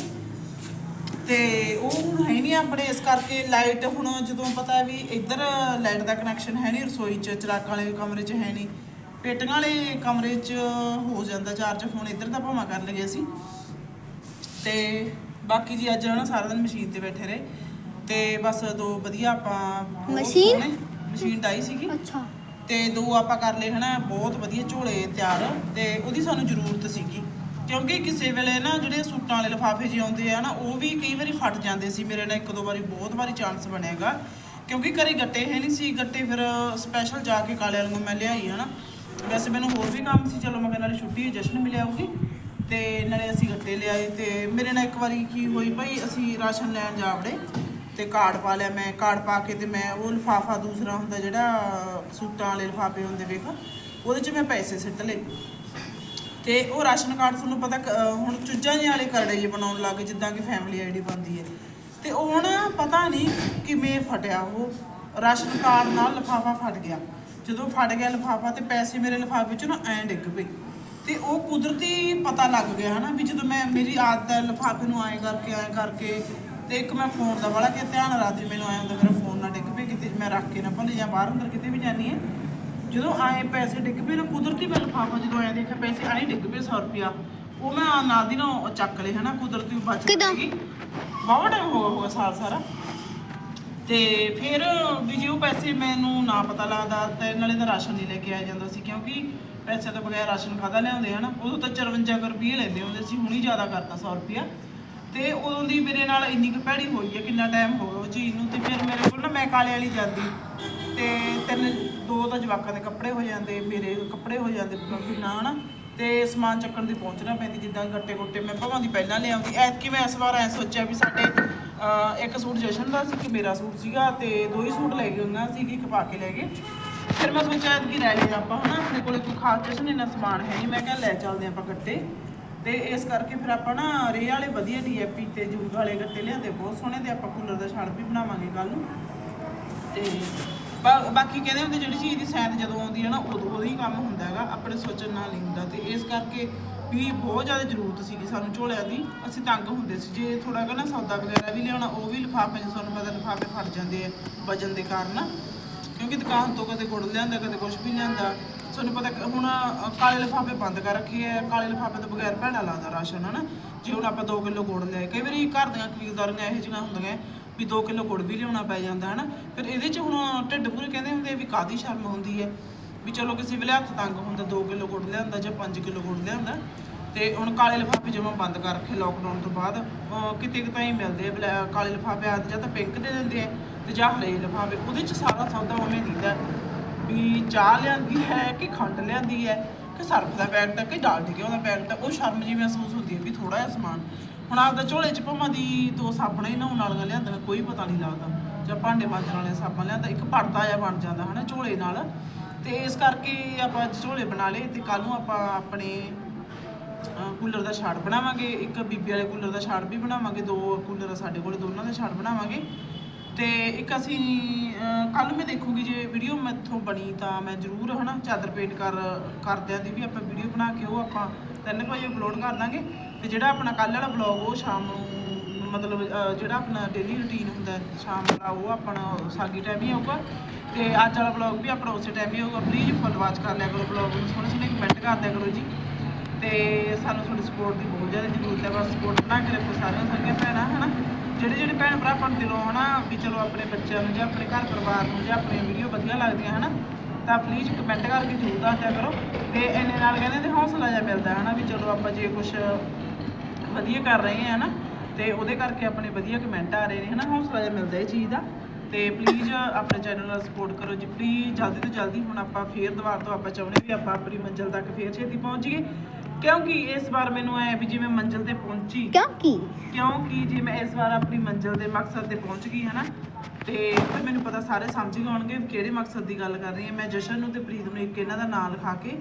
ਤੇ ਉਹ ਹੁਣ ਹੈ ਨਹੀਂ ਆਪਣੇ, ਇਸ ਕਰਕੇ ਲਾਈਟ ਹੁਣ ਜਦੋਂ ਪਤਾ ਵੀ ਇੱਧਰ ਲਾਈਟ ਦਾ ਕਨੈਕਸ਼ਨ ਹੈ ਨਹੀਂ, ਰਸੋਈ 'ਚ ਚਰਾਕਾਂ ਵਾਲੇ ਕਮਰੇ 'ਚ ਹੈ ਨਹੀਂ, ਪੇਟੀਆਂ ਵਾਲੇ ਕਮਰੇ 'ਚ ਹੋ ਜਾਂਦਾ ਚਾਰਜ ਫੋਨ ਇੱਧਰ ਤਾਂ ਭਾਵਾਂ ਕਰ ਲਗੇ ਅਸੀਂ। ਤੇ ਬਾਕੀ ਜੀ ਅੱਜ ਨਾ ਸਾਰਾ ਦਿਨ ਮਸ਼ੀਨ ਤੇ ਬੈਠੇ ਰਹੇ। ਤੇ ਬਸ ਦੋ ਵਧੀਆ ਆਪਾਂ ਮਸ਼ੀਨ? ਸੋਹਣੇ- ਮਸ਼ੀਨ ਡਾਈ ਸੀਗੀ। ਅੱਛਾ। ਤੇ ਦੋ ਆਪਾਂ ਕਰ ਲਏ ਹਨਾ ਬਹੁਤ ਵਧੀਆ ਝੋਲੇ ਤਿਆਰ ਤੇ ਉਹਦੀ ਸਾਨੂੰ ਜ਼ਰੂਰਤ ਸੀਗੀ। ਕਿਉਂਕਿ ਕਿਸੇ ਵੇਲੇ ਨਾ ਜਿਹੜੇ ਸੂਟਾਂ ਵਾਲੇ ਲਿਫਾਫੇ ਜਿਹੇ ਆਉਂਦੇ ਆ ਨਾ ਉਹ ਵੀ ਕਈ ਵਾਰੀ ਫਟ ਜਾਂਦੇ ਸੀ। ਮੇਰੇ ਨਾਲ ਇੱਕ ਦੋ ਵਾਰੀ ਬਹੁਤ ਵਾਰੀ ਚਾਂਸ ਬਣਿਆਗਾ। ਕਿਉਂਕਿ ਘਰੇ ਗੱਟੇ ਹੈ ਨਹੀਂ ਸੀ ਗੱਟੇ ਫਿਰ ਸਪੈਸ਼ਲ ਜਾ ਕੇ ਕਾਲੇ ਵਾਲੇ ਨੂੰ ਮੈਂ ਲਿਆਈ ਹਨਾ ਵੈਸੇ ਮੈਨੂੰ ਹੋਰ ਵੀ ਕੰਮ ਸੀ ਚਲੋ ਮੈਂ ਕਿਹਾ ਨਾਲੇ ਛੁੱਟੀ ਹੈ ਜਸ਼ਨ ਮਿਲ ਆਊਗੀ ਤੇ ਨਾਲੇ ਅਸੀਂ ਗੱਟੇ ਲਿਆਏ ਤੇ ਮੇਰੇ ਨਾਲ ਇੱਕ ਵਾਰੀ ਕੀ ਹੋਈ ਭਾਈ ਅਸੀਂ ਰਾਸ਼ਨ ਲੈਣ ਜਾ ਵੜੇ। ਤੇ ਕਾਰਡ ਪਾ ਲਿਆ ਮੈਂ ਕਾਰਡ ਪਾ ਕੇ ਤੇ ਮੈਂ ਉਹ ਲਿਫਾਫਾ ਦੂਸਰਾ ਹੁੰਦਾ ਜਿਹੜਾ ਸੂਟਾਂ ਵਾਲੇ ਲਿਫਾਫੇ ਹੁੰਦੇ ਵੇਖ ਉਹਦੇ 'ਚ ਮੈਂ ਪੈਸੇ ਸਿੱਟ ਲਏ। ਤੇ ਉਹ ਰਾਸ਼ਨ ਕਾਰਡ ਤੁਹਾਨੂੰ ਪਤਾ ਹੁਣ ਚੁੱਜਾਂ ਜਿਹੇ ਵਾਲੇ ਕਰੜੇ ਜੇ ਬਣਾਉਣ ਲੱਗ ਗਏ, ਜਿੱਦਾਂ ਕਿ ਫੈਮਿਲੀ ਆਈਡੀ ਬਣਦੀ ਹੈ ਤੇ ਉਹ ਨਾ ਪਤਾ ਨਹੀਂ ਕਿਵੇਂ ਫਟਿਆ ਉਹ ਰਾਸ਼ਨ ਕਾਰਡ ਨਾਲ ਲਿਫਾਫਾ ਫਟ ਗਿਆ। ਜਦੋਂ ਫਟ ਗਿਆ ਲਿਫਾਫਾ ਤੇ ਪੈਸੇ ਮੇਰੇ ਲਿਫਾਫੇ 'ਚ ਨਾ ਐਂ ਡਿੱਗ ਪਏ। ਤੇ ਉਹ ਕੁਦਰਤੀ ਪਤਾ ਲੱਗ ਗਿਆ ਹਨਾ ਵੀ ਜਦੋਂ ਮੈਂ ਮੇਰੀ ਆਦਤ ਹੈ ਲਿਫਾਫੇ ਨੂੰ ਐਂ ਕਰਕੇ ਐਂ ਕਰਕੇ ਤੇ ਇੱਕ ਮੈਂ ਫੋਨ ਦਾ ਬੜਾ ਕਿ ਧਿਆਨ ਰੱਖਦੀ ਮੈਨੂੰ ਐਂ ਹੁੰਦਾ ਮੇਰਾ ਫੋਨ ਨਾ ਡਿੱਗ ਪਏ ਕਿਤੇ ਮੈਂ ਰੱਖ ਕੇ ਨਾ ਭੁੱਲ ਜਾਂ ਬਾਹਰ ਅੰਦਰ ਕਿਤੇ ਵੀ ਜਾਨੀ ਹੈ। ਜਦੋਂ ਆਏ ਪੈਸੇ ਡਿੱਗ ਪਏ ਨਾ ਕੁਦਰਤੀ ਮੈਂ ਲਿਫਾਫਾ ਜਦੋਂ ਆਇਆ ਦੇਖਿਆ ਪੈਸੇ ਆਏ ਡਿੱਗ ਪਏ 100 ਰੁਪਿਆ ਉਹ ਮੈਂ ਆ ਨਾਲ ਦੀ ਨਾਲ ਚੱਕ ਲਏ ਹਨਾ ਕੁਦਰਤੀ ਬਚ ਕਿੱਦਾਂ? ਗਈ। ਬਹੁਤ ਟਾਈਮ ਹੋ ਗਿਆ ਸਾਲ ਸਾਰਾ। ਤੇ ਫਿਰ ਵੀ ਜੇ ਉਹ ਪੈਸੇ ਮੈਨੂੰ ਨਾ ਪਤਾ ਲੱਗਦਾ ਤੇ ਨਾਲੇ ਤਾਂ ਰਾਸ਼ਨ ਨਹੀਂ ਲੈ ਕੇ ਆਇਆ ਜਾਂਦਾ ਸੀ ਕਿਉਂਕਿ ਪੈਸੇ ਤੋਂ ਬਗੈਰ ਰਾਸ਼ਨ ਖਾਦਾ ਲਿਆਉਂਦੇ ਹਨਾ। ਉਦੋਂ ਤਾਂ 54 ਕੁ ਰੁਪਏ ਲੈਂਦੇ ਹੁੰਦੇ ਸੀ ਹੁਣ ਹੀ ਜ਼ਿਆਦਾ ਕਰਤਾ 100 ਰੁਪਿਆ ਤੇ ਉਦੋਂ ਦੀ ਮੇਰੇ ਨਾਲ ਇੰਨੀ ਕੁ ਭੈੜੀ ਹੋਈ ਹੈ, ਕਿੰਨਾ ਟਾਈਮ ਹੋ ਗਿਆ ਉਹ ਚੀਜ਼ ਨੂੰ, ਤੇ ਫਿਰ ਮੇਰੇ ਕੋਲ ਨਾ ਮੈਂ ਕਾਲੇ ਵਾਲੀ ਜਾਂਦੀ। ਤੇ ਤਿੰਨ, ਦੋ ਤਾਂ ਜਵਾਕਾਂ ਦੇ ਕੱਪੜੇ ਹੋ ਜਾਂਦੇ, ਮੇਰੇ ਕੱਪੜੇ ਹੋ ਜਾਂਦੇ ਕਿੰਨਾ ਨਾ ਤੇ ਸਮਾਨ ਚੱਕਣ ਦੀ ਪਹੁੰਚਣਾ ਪੈਂਦੀ, ਜਿੱਦਾਂ ਗੱਟੇ ਗੁੱਟੇ ਮੈਂ ਭਵਾਂ ਦੀ ਪਹਿਲਾਂ ਲਿਆਉਂਦੀ ਐਤਕੀ ਮੈਂ ਇਸ ਵਾਰ ਐ ਸੋਚਿਆ ਵੀ ਸਾਡੇ ਇੱਕ ਸੂਟ ਜਸ਼ਨ ਦਾ ਸੀ ਕਿ ਮੇਰਾ ਸੂਟ ਸੀਗਾ, ਤੇ ਦੋ ਹੀ ਸੂਟ ਲੈ ਗਏ ਉਹਨਾਂ ਸੀ ਕਿ ਇੱਕ ਪਾ ਕੇ ਲੈ ਗਏ। ਫਿਰ ਮੈਂ ਸੋਚਿਆ ਕਿ ਰਹਿ ਲਏ ਆਪਾਂ, ਹਨਾ। ਆਪਣੇ ਕੋਲੇ ਕੋਈ ਖਾਸ ਜਸ਼ਨ ਇੰਨਾ ਸਮਾਨ ਹੈ ਨਹੀਂ, ਮੈਂ ਕਿਹਾ ਲੈ ਚੱਲਦੇ ਆਪਾਂ ਗੱਟੇ। ਤੇ ਇਸ ਕਰਕੇ ਫਿਰ ਆਪਾਂ ਨਾ ਰੇ ਵਾਲੇ ਵਧੀਆ ਡੀਏਪੀ ਤੇ ਜੂਗ ਵਾਲੇ ਗੱਟੇ ਲਿਆਂਦੇ, ਬਹੁਤ ਸੋਹਣੇ ਤੇ ਆਪਾਂ ਕੂਲਰ ਦਾ ਛੜ ਵੀ ਬਣਾਵਾਂਗੇ ਕੱਲ ਨੂੰ। ਤੇ ਬਾਕੀ ਕਹਿੰਦੇ ਹੁੰਦੇ ਜਿਹੜੀ ਚੀਜ਼ ਦੀ ਸੈਂਦ ਜਦੋਂ ਆਉਂਦੀ ਹੈ ਨਾ, ਉਦੋਂ ਉਹਦਾ ਹੀ ਕੰਮ ਹੁੰਦਾ ਹੈਗਾ, ਆਪਣੇ ਸੋਚਣ ਨਾਲ ਨਹੀਂ ਹੁੰਦਾ। ਤੇ ਇਸ ਕਰਕੇ ਵੀ ਬਹੁਤ ਜ਼ਿਆਦਾ ਜ਼ਰੂਰਤ ਸੀਗੀ ਸਾਨੂੰ ਝੋਲਿਆਂ ਦੀ। ਅਸੀਂ ਤੰਗ ਹੁੰਦੇ ਸੀ। ਜੇ ਥੋੜਾ ਜਿਹਾ ਨਾ ਸੌਦਾ ਵਗੈਰਾ ਵੀ ਲਿਆਉਣਾ, ਉਹ ਵੀ ਲਿਫਾਫੇ 'ਚ ਤੁਹਾਨੂੰ ਪਤਾ ਲਿਫਾਫੇ ਫਟ ਜਾਂਦੇ ਆ ਵਜਨ ਦੇ ਕਾਰਨ। ਕਿਉਂਕਿ ਦੁਕਾਨ ਤੋਂ ਕਦੇ ਗੁੜ ਲਿਆਂਦਾ, ਕਦੇ ਕੁਝ ਵੀ ਲਿਆਂਦਾ। ਤੁਹਾਨੂੰ ਪਤਾ, ਹੁਣ ਕਾਲੇ ਲਿਫਾਫੇ ਬੰਦ ਕਰ ਰੱਖੇ ਆ। ਕਾਲੇ ਲਿਫਾਫੇ ਤੋਂ ਬਗੈਰ ਭੈੜਾ ਲੱਗਦਾ ਰਾਸ਼ਨ, ਹਨਾ? ਜੇ ਹੁਣ ਆਪਾਂ 2 ਕਿਲੋ ਗੁੜ ਲਿਆ ਕਈ ਵਾਰੀ ਘਰ ਦੀਆਂ ਖਰੀਦਦਾਰੀਆਂ ਇਹੋ ਜਿਹੀਆਂ ਹੁੰਦੀਆਂ ਵੀ 2 ਕਿਲੋ ਗੁੜ ਵੀ ਲਿਆਉਣਾ ਪੈ ਜਾਂਦਾ ਹੈ ਨਾ ਫਿਰ ਇਹਦੇ 'ਚ ਹੁਣ ਢਿੱਡ ਪੂਰੇ ਕਹਿੰਦੇ ਹੁੰਦੇ ਵੀ ਕਾਦੀ ਸ਼ਰਮ ਹੁੰਦੀ ਹੈ? ਵੀ ਚਲੋ ਕਿਸੇ ਵੇਲੇ ਹੱਥ ਤੰਗ ਹੁੰਦਾ 2 ਕਿਲੋ ਗੁੜ ਲਿਆਂਦਾ ਜਾਂ 5 ਕਿਲੋ ਗੁੜ ਲਿਆਂਦਾ। ਤੇ ਹੁਣ ਕਾਲੇ ਲਿਫਾਫੇ ਜਮਾ ਬੰਦ ਕਰ ਰੱਖੇ ਲੋਕਡਾਊਨ ਤੋਂ ਬਾਅਦ। ਅਹ, ਕਿਤੇ ਕਿਤੇ ਹੀ ਮਿਲਦੇ ਆ, ਬਲੈ- ਕਾਲੇ ਲਿਫਾਫੇ ਆ ਜਾਂ ਤਾਂ ਪਿੰਕ ਦੇ ਦਿੰਦੇ ਆ, ਤੇ ਜਾਂ ਹਰੇ ਲਿਫਾਫੇ, ਉਹਦੇ 'ਚ ਸਾਰਾ ਸੌਦਾ ਉਵੇਂ ਦਿੰਦਾ। ਵੀ ਚਾਹ ਲਿਆਂਦੀ ਹੈ ਕਿ ਖੰਡ ਲਿਆਂਦੀ ਹੈ, ਕਿ ਸਰਫ ਦਾ ਪੈਕਟ ਹੈ, ਕਿ ਦਾਲ ਟਿਕਿਆ ਉਹਦਾ ਪੈਕਟ ਹੈ, ਉਹ ਸ਼ਰਮ ਜੀ ਮਹਿਸੂਸ ਹੁੰਦੀ ਹੈ ਵੀ ਥੋੜਾ ਜਿਹਾ ਸਮਾਨ। ਹੁਣ ਆਪਦਾ ਝੋਲੇ 'ਚ ਭਵਾਂ ਦੀ ਦੋ ਸਾਬਣਾਂ ਹੀ ਨਹਾਉਣ ਵਾਲੀਆਂ ਲਿਆਂਦਾ ਕੋਈ ਪਤਾ ਨਹੀਂ ਲੱਗਦਾ। ਜਾਂ ਭਾਂਡੇ ਮਾਂਜਣ ਵਾਲੇ ਸਾਬਣ ਲਿਆਂਦਾ, ਇੱਕ ਭੜਦਾ ਜਿਹਾ ਬਣ ਜਾਂਦਾ, ਹਨਾ, ਝੋਲੇ ਨਾਲ। ਤੇ ਇਸ ਕਰਕੇ ਆਪਾਂ ਅੱਜ ਝੋਲੇ ਬਣਾ ਲਏ ਤੇ ਕੱਲ ਨੂੰ ਆਪਾਂ ਆਪਣੇ ਕੂਲਰ ਦਾ ਛਾੜ ਬਣਾਵਾਂਗੇ। ਇੱਕ ਬੀਬੀ ਵਾਲੇ ਕੂਲਰ ਦਾ ਛਾੜ ਵੀ ਬਣਾਵਾਂਗੇ, ਦੋ ਕੂਲਰ ਆ ਸਾਡੇ ਕੋਲ, ਦੋਨਾਂ ਦੇ ਛਾੜ ਬਣਾਵਾਂਗੇ। ਤੇ ਇੱਕ ਅਸੀਂ ਕੱਲ ਨੂੰ ਮੈਂ ਦੇਖੂਗੀ ਜੇ ਵੀਡੀਓ ਮੈਥੋਂ ਬਣੀ ਤਾਂ ਮੈਂ ਜ਼ਰੂਰ, ਹਨਾ, ਚਾਦਰ ਪੇਂਟ ਕਰ, ਕਰਦਿਆਂ ਦੀ ਵੀ ਆਪਾਂ ਵੀਡੀਓ ਬਣਾ ਕੇ ਉਹ ਆਪਾਂ 3 ਵਜੇ ਅਪਲੋਡ ਕਰ ਦਾਂਗੇ ਤੇ ਜਿਹੜਾ ਆਪਣਾ ਕੱਲ ਵਾਲਾ ਵਲੌਗ ਉਹ ਸ਼ਾਮ ਨੂੰ, ਮਤਲਬ ਜਿਹੜਾ ਆਪਣਾ ਡੇਲੀ ਰੁਟੀਨ ਹੁੰਦਾ ਸ਼ਾਮ ਦਾ ਉਹ ਆਪਣਾ ਸਾਗੀ ਟਾਈਮ ਹੀ ਆਊਗਾ। ਤੇ ਅੱਜ ਵਾਲਾ ਵਲੌਗ ਵੀ ਆਪਣਾ ਉਸੇ ਟਾਈਮ ਹੀ ਆਊਗਾ। ਪਲੀਜ਼ ਫੁੱਲ ਵਾਚ ਕਰ ਲਿਆ ਕਰੋ ਵਲੌਗ ਨੂੰ, ਸੋਹਣੇ ਸੋਹਣੇ ਕਮੈਂਟ ਕਰ ਦਿਆ ਕਰੋ ਜੀ। ਤੇ ਸਾਨੂੰ ਤੁਹਾਡੀ ਸਪੋਰਟ ਦੀ ਬਹੁਤ ਜ਼ਿਆਦਾ ਜ਼ਰੂਰਤ ਹੈ। ਬਸ ਸਪੋਰਟ ਬਣਾ ਕੇ ਰੱਖੋ ਸਾਰੀਆਂ ਸਾਰੀਆਂ ਭੈਣਾਂ, ਹਨਾ। ਜਿਹੜੇ ਜਿਹੜੇ ਭੈਣ ਭਰਾ ਆਪਾਂ ਦਿਲੋਂ ਹਨਾ ਵੀ ਚਲੋ ਆਪਣੇ ਬੱਚਿਆਂ ਨੂੰ ਜਾਂ ਆਪਣੇ ਘਰ ਪਰਿਵਾਰ ਨੂੰ ਜਾਂ ਆਪਣੀ ਵੀਡੀਓ ਵਧੀਆ ਲੱਗਦੀਆਂ ਹਨਾ, ਤਾਂ ਪਲੀਜ਼ ਕਮੈਂਟ ਕਰਕੇ ਜ਼ਰੂਰ ਦੱਸਿਆ ਕਰੋ। ਤੇ ਇਹਨੇ ਨਾਲ ਕਹਿੰਦੇ ਤੇ ਹੌਸਲਾ ਜਿਹਾ ਮਿਲਦਾ ਹਨਾ ਵੀ ਚਲੋ ਆਪਾਂ ਜੇ ਕੁਝ ਵਧੀਆ ਕਰ ਰਹੇ ਹਾਂ ਨਾ ਤੇ ਉਹਦੇ ਕਰਕੇ ਆਪਣੇ ਵਧੀਆ ਕਮੈਂਟ ਆ ਰਹੇ ਨੇ ਹਨਾ, ਹੌਸਲਾ ਜਿਹਾ ਮਿਲਦਾ ਇਹ ਚੀਜ਼ ਦਾ। ਤੇ ਪਲੀਜ਼ ਆਪਣੇ ਚੈਨਲ ਨਾਲ ਸਪੋਰਟ ਕਰੋ ਜੀ ਪਲੀਜ਼ ਜਲਦੀ ਤੋਂ ਜਲਦੀ ਹੁਣ ਆਪਾਂ ਫੇਰ ਦੁਬਾਰਾ ਤੋਂ ਆਪਾਂ ਚਾਹੁੰਦੇ ਵੀ ਆਪਾਂ ਆਪਣੀ ਮੰਜ਼ਿਲ ਤੱਕ ਫੇਰ ਛੇਤੀ ਪਹੁੰਚ ਜਾਈਏ। ਕਿਉਂਕਿ ਇਸ ਵਾਰ ਮੈਨੂੰ ਐ ਵੀ ਜਿਵੇਂ ਮੰਜ਼ਿਲ ਤੇ ਪਹੁੰਚੀ ਕਿਉਂਕਿ ਕਿਉਂਕਿ ਜੇ ਮੈਂ ਇਸ ਵਾਰ ਆਪਣੀ ਮੰਜ਼ਿਲ ਦੇ ਮਕਸਦ ਤੇ ਪਹੁੰਚ ਗਈ ਹੈ ਨਾ ਤੇ ਫਿਰ ਮੈਨੂੰ ਪਤਾ ਸਾਰੇ ਸਮਝ ਗਏ ਹੋਣਗੇ ਵੀ ਕਿਹੜੇ ਮਕਸਦ ਦੀ ਗੱਲ ਕਰ ਰਹੀ ਹਾਂ ਮੈਂ ਜਸ਼ਨ ਨੂੰ ਤੇ ਪ੍ਰੀਤ ਨੂੰ ਇੱਕ ਇਹਨਾਂ ਦਾ ਨਾਂ ਲਿਖਾ ਕੇ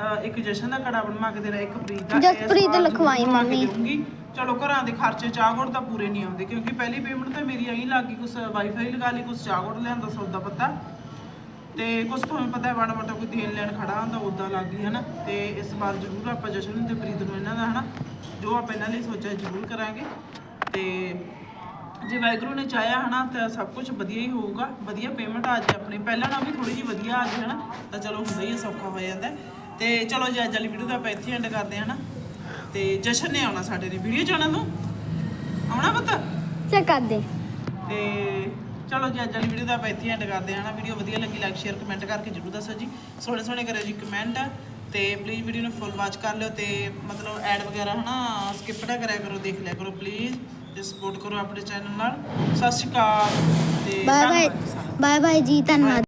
ਅਹ ਇੱਕ ਜਸ਼ਨ ਦਾ ਕੜਾ ਬਣਵਾ ਕੇ ਦੇਣਾ ਇੱਕ ਪ੍ਰੀਤ ਦਾ ਇਸ ਜਸਪ੍ਰੀਤ ਵਾਰ ਜ਼ਰੂਰ ਲਿਖਵਾਈ ਕੇ ਮੰਮੀ। ਦੇਊਂਗੀ। ਚਲੋ ਘਰਾਂ ਦੇ ਖਰਚੇ ਚਾਹਗੁੜ ਤਾਂ ਪੂਰੇ ਨਹੀਂ ਆਉਂਦੇ ਕਿਉਂਕਿ ਪਹਿਲੀ ਪੇਮੈਂਟ ਤਾਂ ਮੇਰੀ ਆਈ ਲੱਗ ਗਈ ਕੁਛ ਵਾਈਫਾਈ ਲਗਾ ਲਈ ਕੁਛ ਚਾਹਗੁੜ ਲਿਆਂਦਾ ਸੌਦਾ ਪੱਤਾ ਤੇ ਕੁਛ ਤੁਹਾਨੂੰ ਪਤਾ ਹੈ ਮਾੜਾ ਮੋਟਾ ਕੋਈ ਦੇਣ ਲੈਣ ਖੜਾ ਹੁੰਦਾ ਉਦਾਂ ਲੱਗ ਗਈ ਹਨਾ? ਤੇ ਇਸ ਵਾਰ ਜ਼ਰੂਰ ਆਪਾਂ ਜਸ਼ਨ ਨੂੰ ਤੇ ਪ੍ਰੀਤ ਨੂੰ ਇਹਨਾਂ ਦਾ ਹਨਾ? ਜੋ ਆਪਾਂ ਇਹਨਾਂ ਲਈ ਸੋਚਿਆ ਜ਼ਰੂਰ ਕਰਾਂਗੇ। ਤੇ ਜੇ ਵਾਹਿਗੁਰੂ ਨੇ ਚਾਹਿਆ ਹਨਾ ਤਾਂ ਸਭ ਕੁਝ ਵਧੀਆ ਹੀ ਹੋਊਗਾ। ਵਧੀਆ ਪੇਮੈਂਟ ਆ ਜਾਏ ਆਪਣੀ। ਪਹਿਲਾਂ ਨਾਲ ਵੀ ਥੋੜੀ ਜਿਹੀ ਵਧੀਆ ਆ ਜਾਏ ਹਨਾ? ਤਾਂ ਚਲੋ ਹੁੰਦਾ ਹੀ ਸੌਖਾ ਹੋ ਜਾਂਦਾ। ਤੇ ਚਲੋ ਜੀ ਅੱਜ ਵਾਲੀ ਵੀਡੀਓ ਦਾ ਆਪਾਂ ਇੱਥੇ ਐਂਡ ਕਰਦੇ ਹਾਂ ਹਨਾ? ਤੇ ਜਸ਼ਨ ਨੇ ਆਉਣਾ ਸਾਡੇ ਨੇ ਵੀਡੀਓ ਆਉਣਾ ਤੂੰ? ਆਉਣਾ ਪੁੱਤ? ਚੱਲ ਕਰ ਦੇ ਤੇ ਚਲੋ ਜੀ ਅੱਜ ਵਾਲੀ ਵੀਡੀਓ ਦਾ ਆਪਾਂ ਇੱਥੇ ਐਂਡ ਕਰਦੇ ਹਾਂ ਨਾ। ਵੀਡੀਓ ਵਧੀਆ ਲੱਗੀ ਲਾਈਕ ਸ਼ੇਅਰ ਕਮੈਂਟ ਕਰਕੇ ਜਰੂਰ ਦੱਸੋ ਜੀ। ਸੋਹਣੇ ਸੋਹਣੇ ਕਰਿਓ ਜੀ ਕਮੈਂਟ ਤੇ ਪਲੀਜ਼ ਵੀਡੀਓ ਨੂੰ ਫੁੱਲ ਵਾਚ ਕਰ ਲਿਓ ਤੇ ਮਤਲਬ ਐਡ ਵਗੈਰਾ ਹਨਾ ਸਕਿਪ ਨਾ ਕਰਿਆ ਕਰੋ ਦੇਖ ਲਿਆ ਕਰੋ ਪਲੀਜ਼ ਤੇ ਸਪੋਰਟ ਕਰੋ ਆਪਣੇ ਚੈਨਲ ਨਾਲ। ਸਤਿ ਸ਼੍ਰੀ ਅਕਾਲ ਤੇ ਬਾਏ ਬਾਏ ਧੰਨਵਾਦ ਜੀ ਸਾਰਿਆਂ ਦਾ। ਬਾਏ ਬਾਏ ਜੀ ਧੰਨਵਾਦ।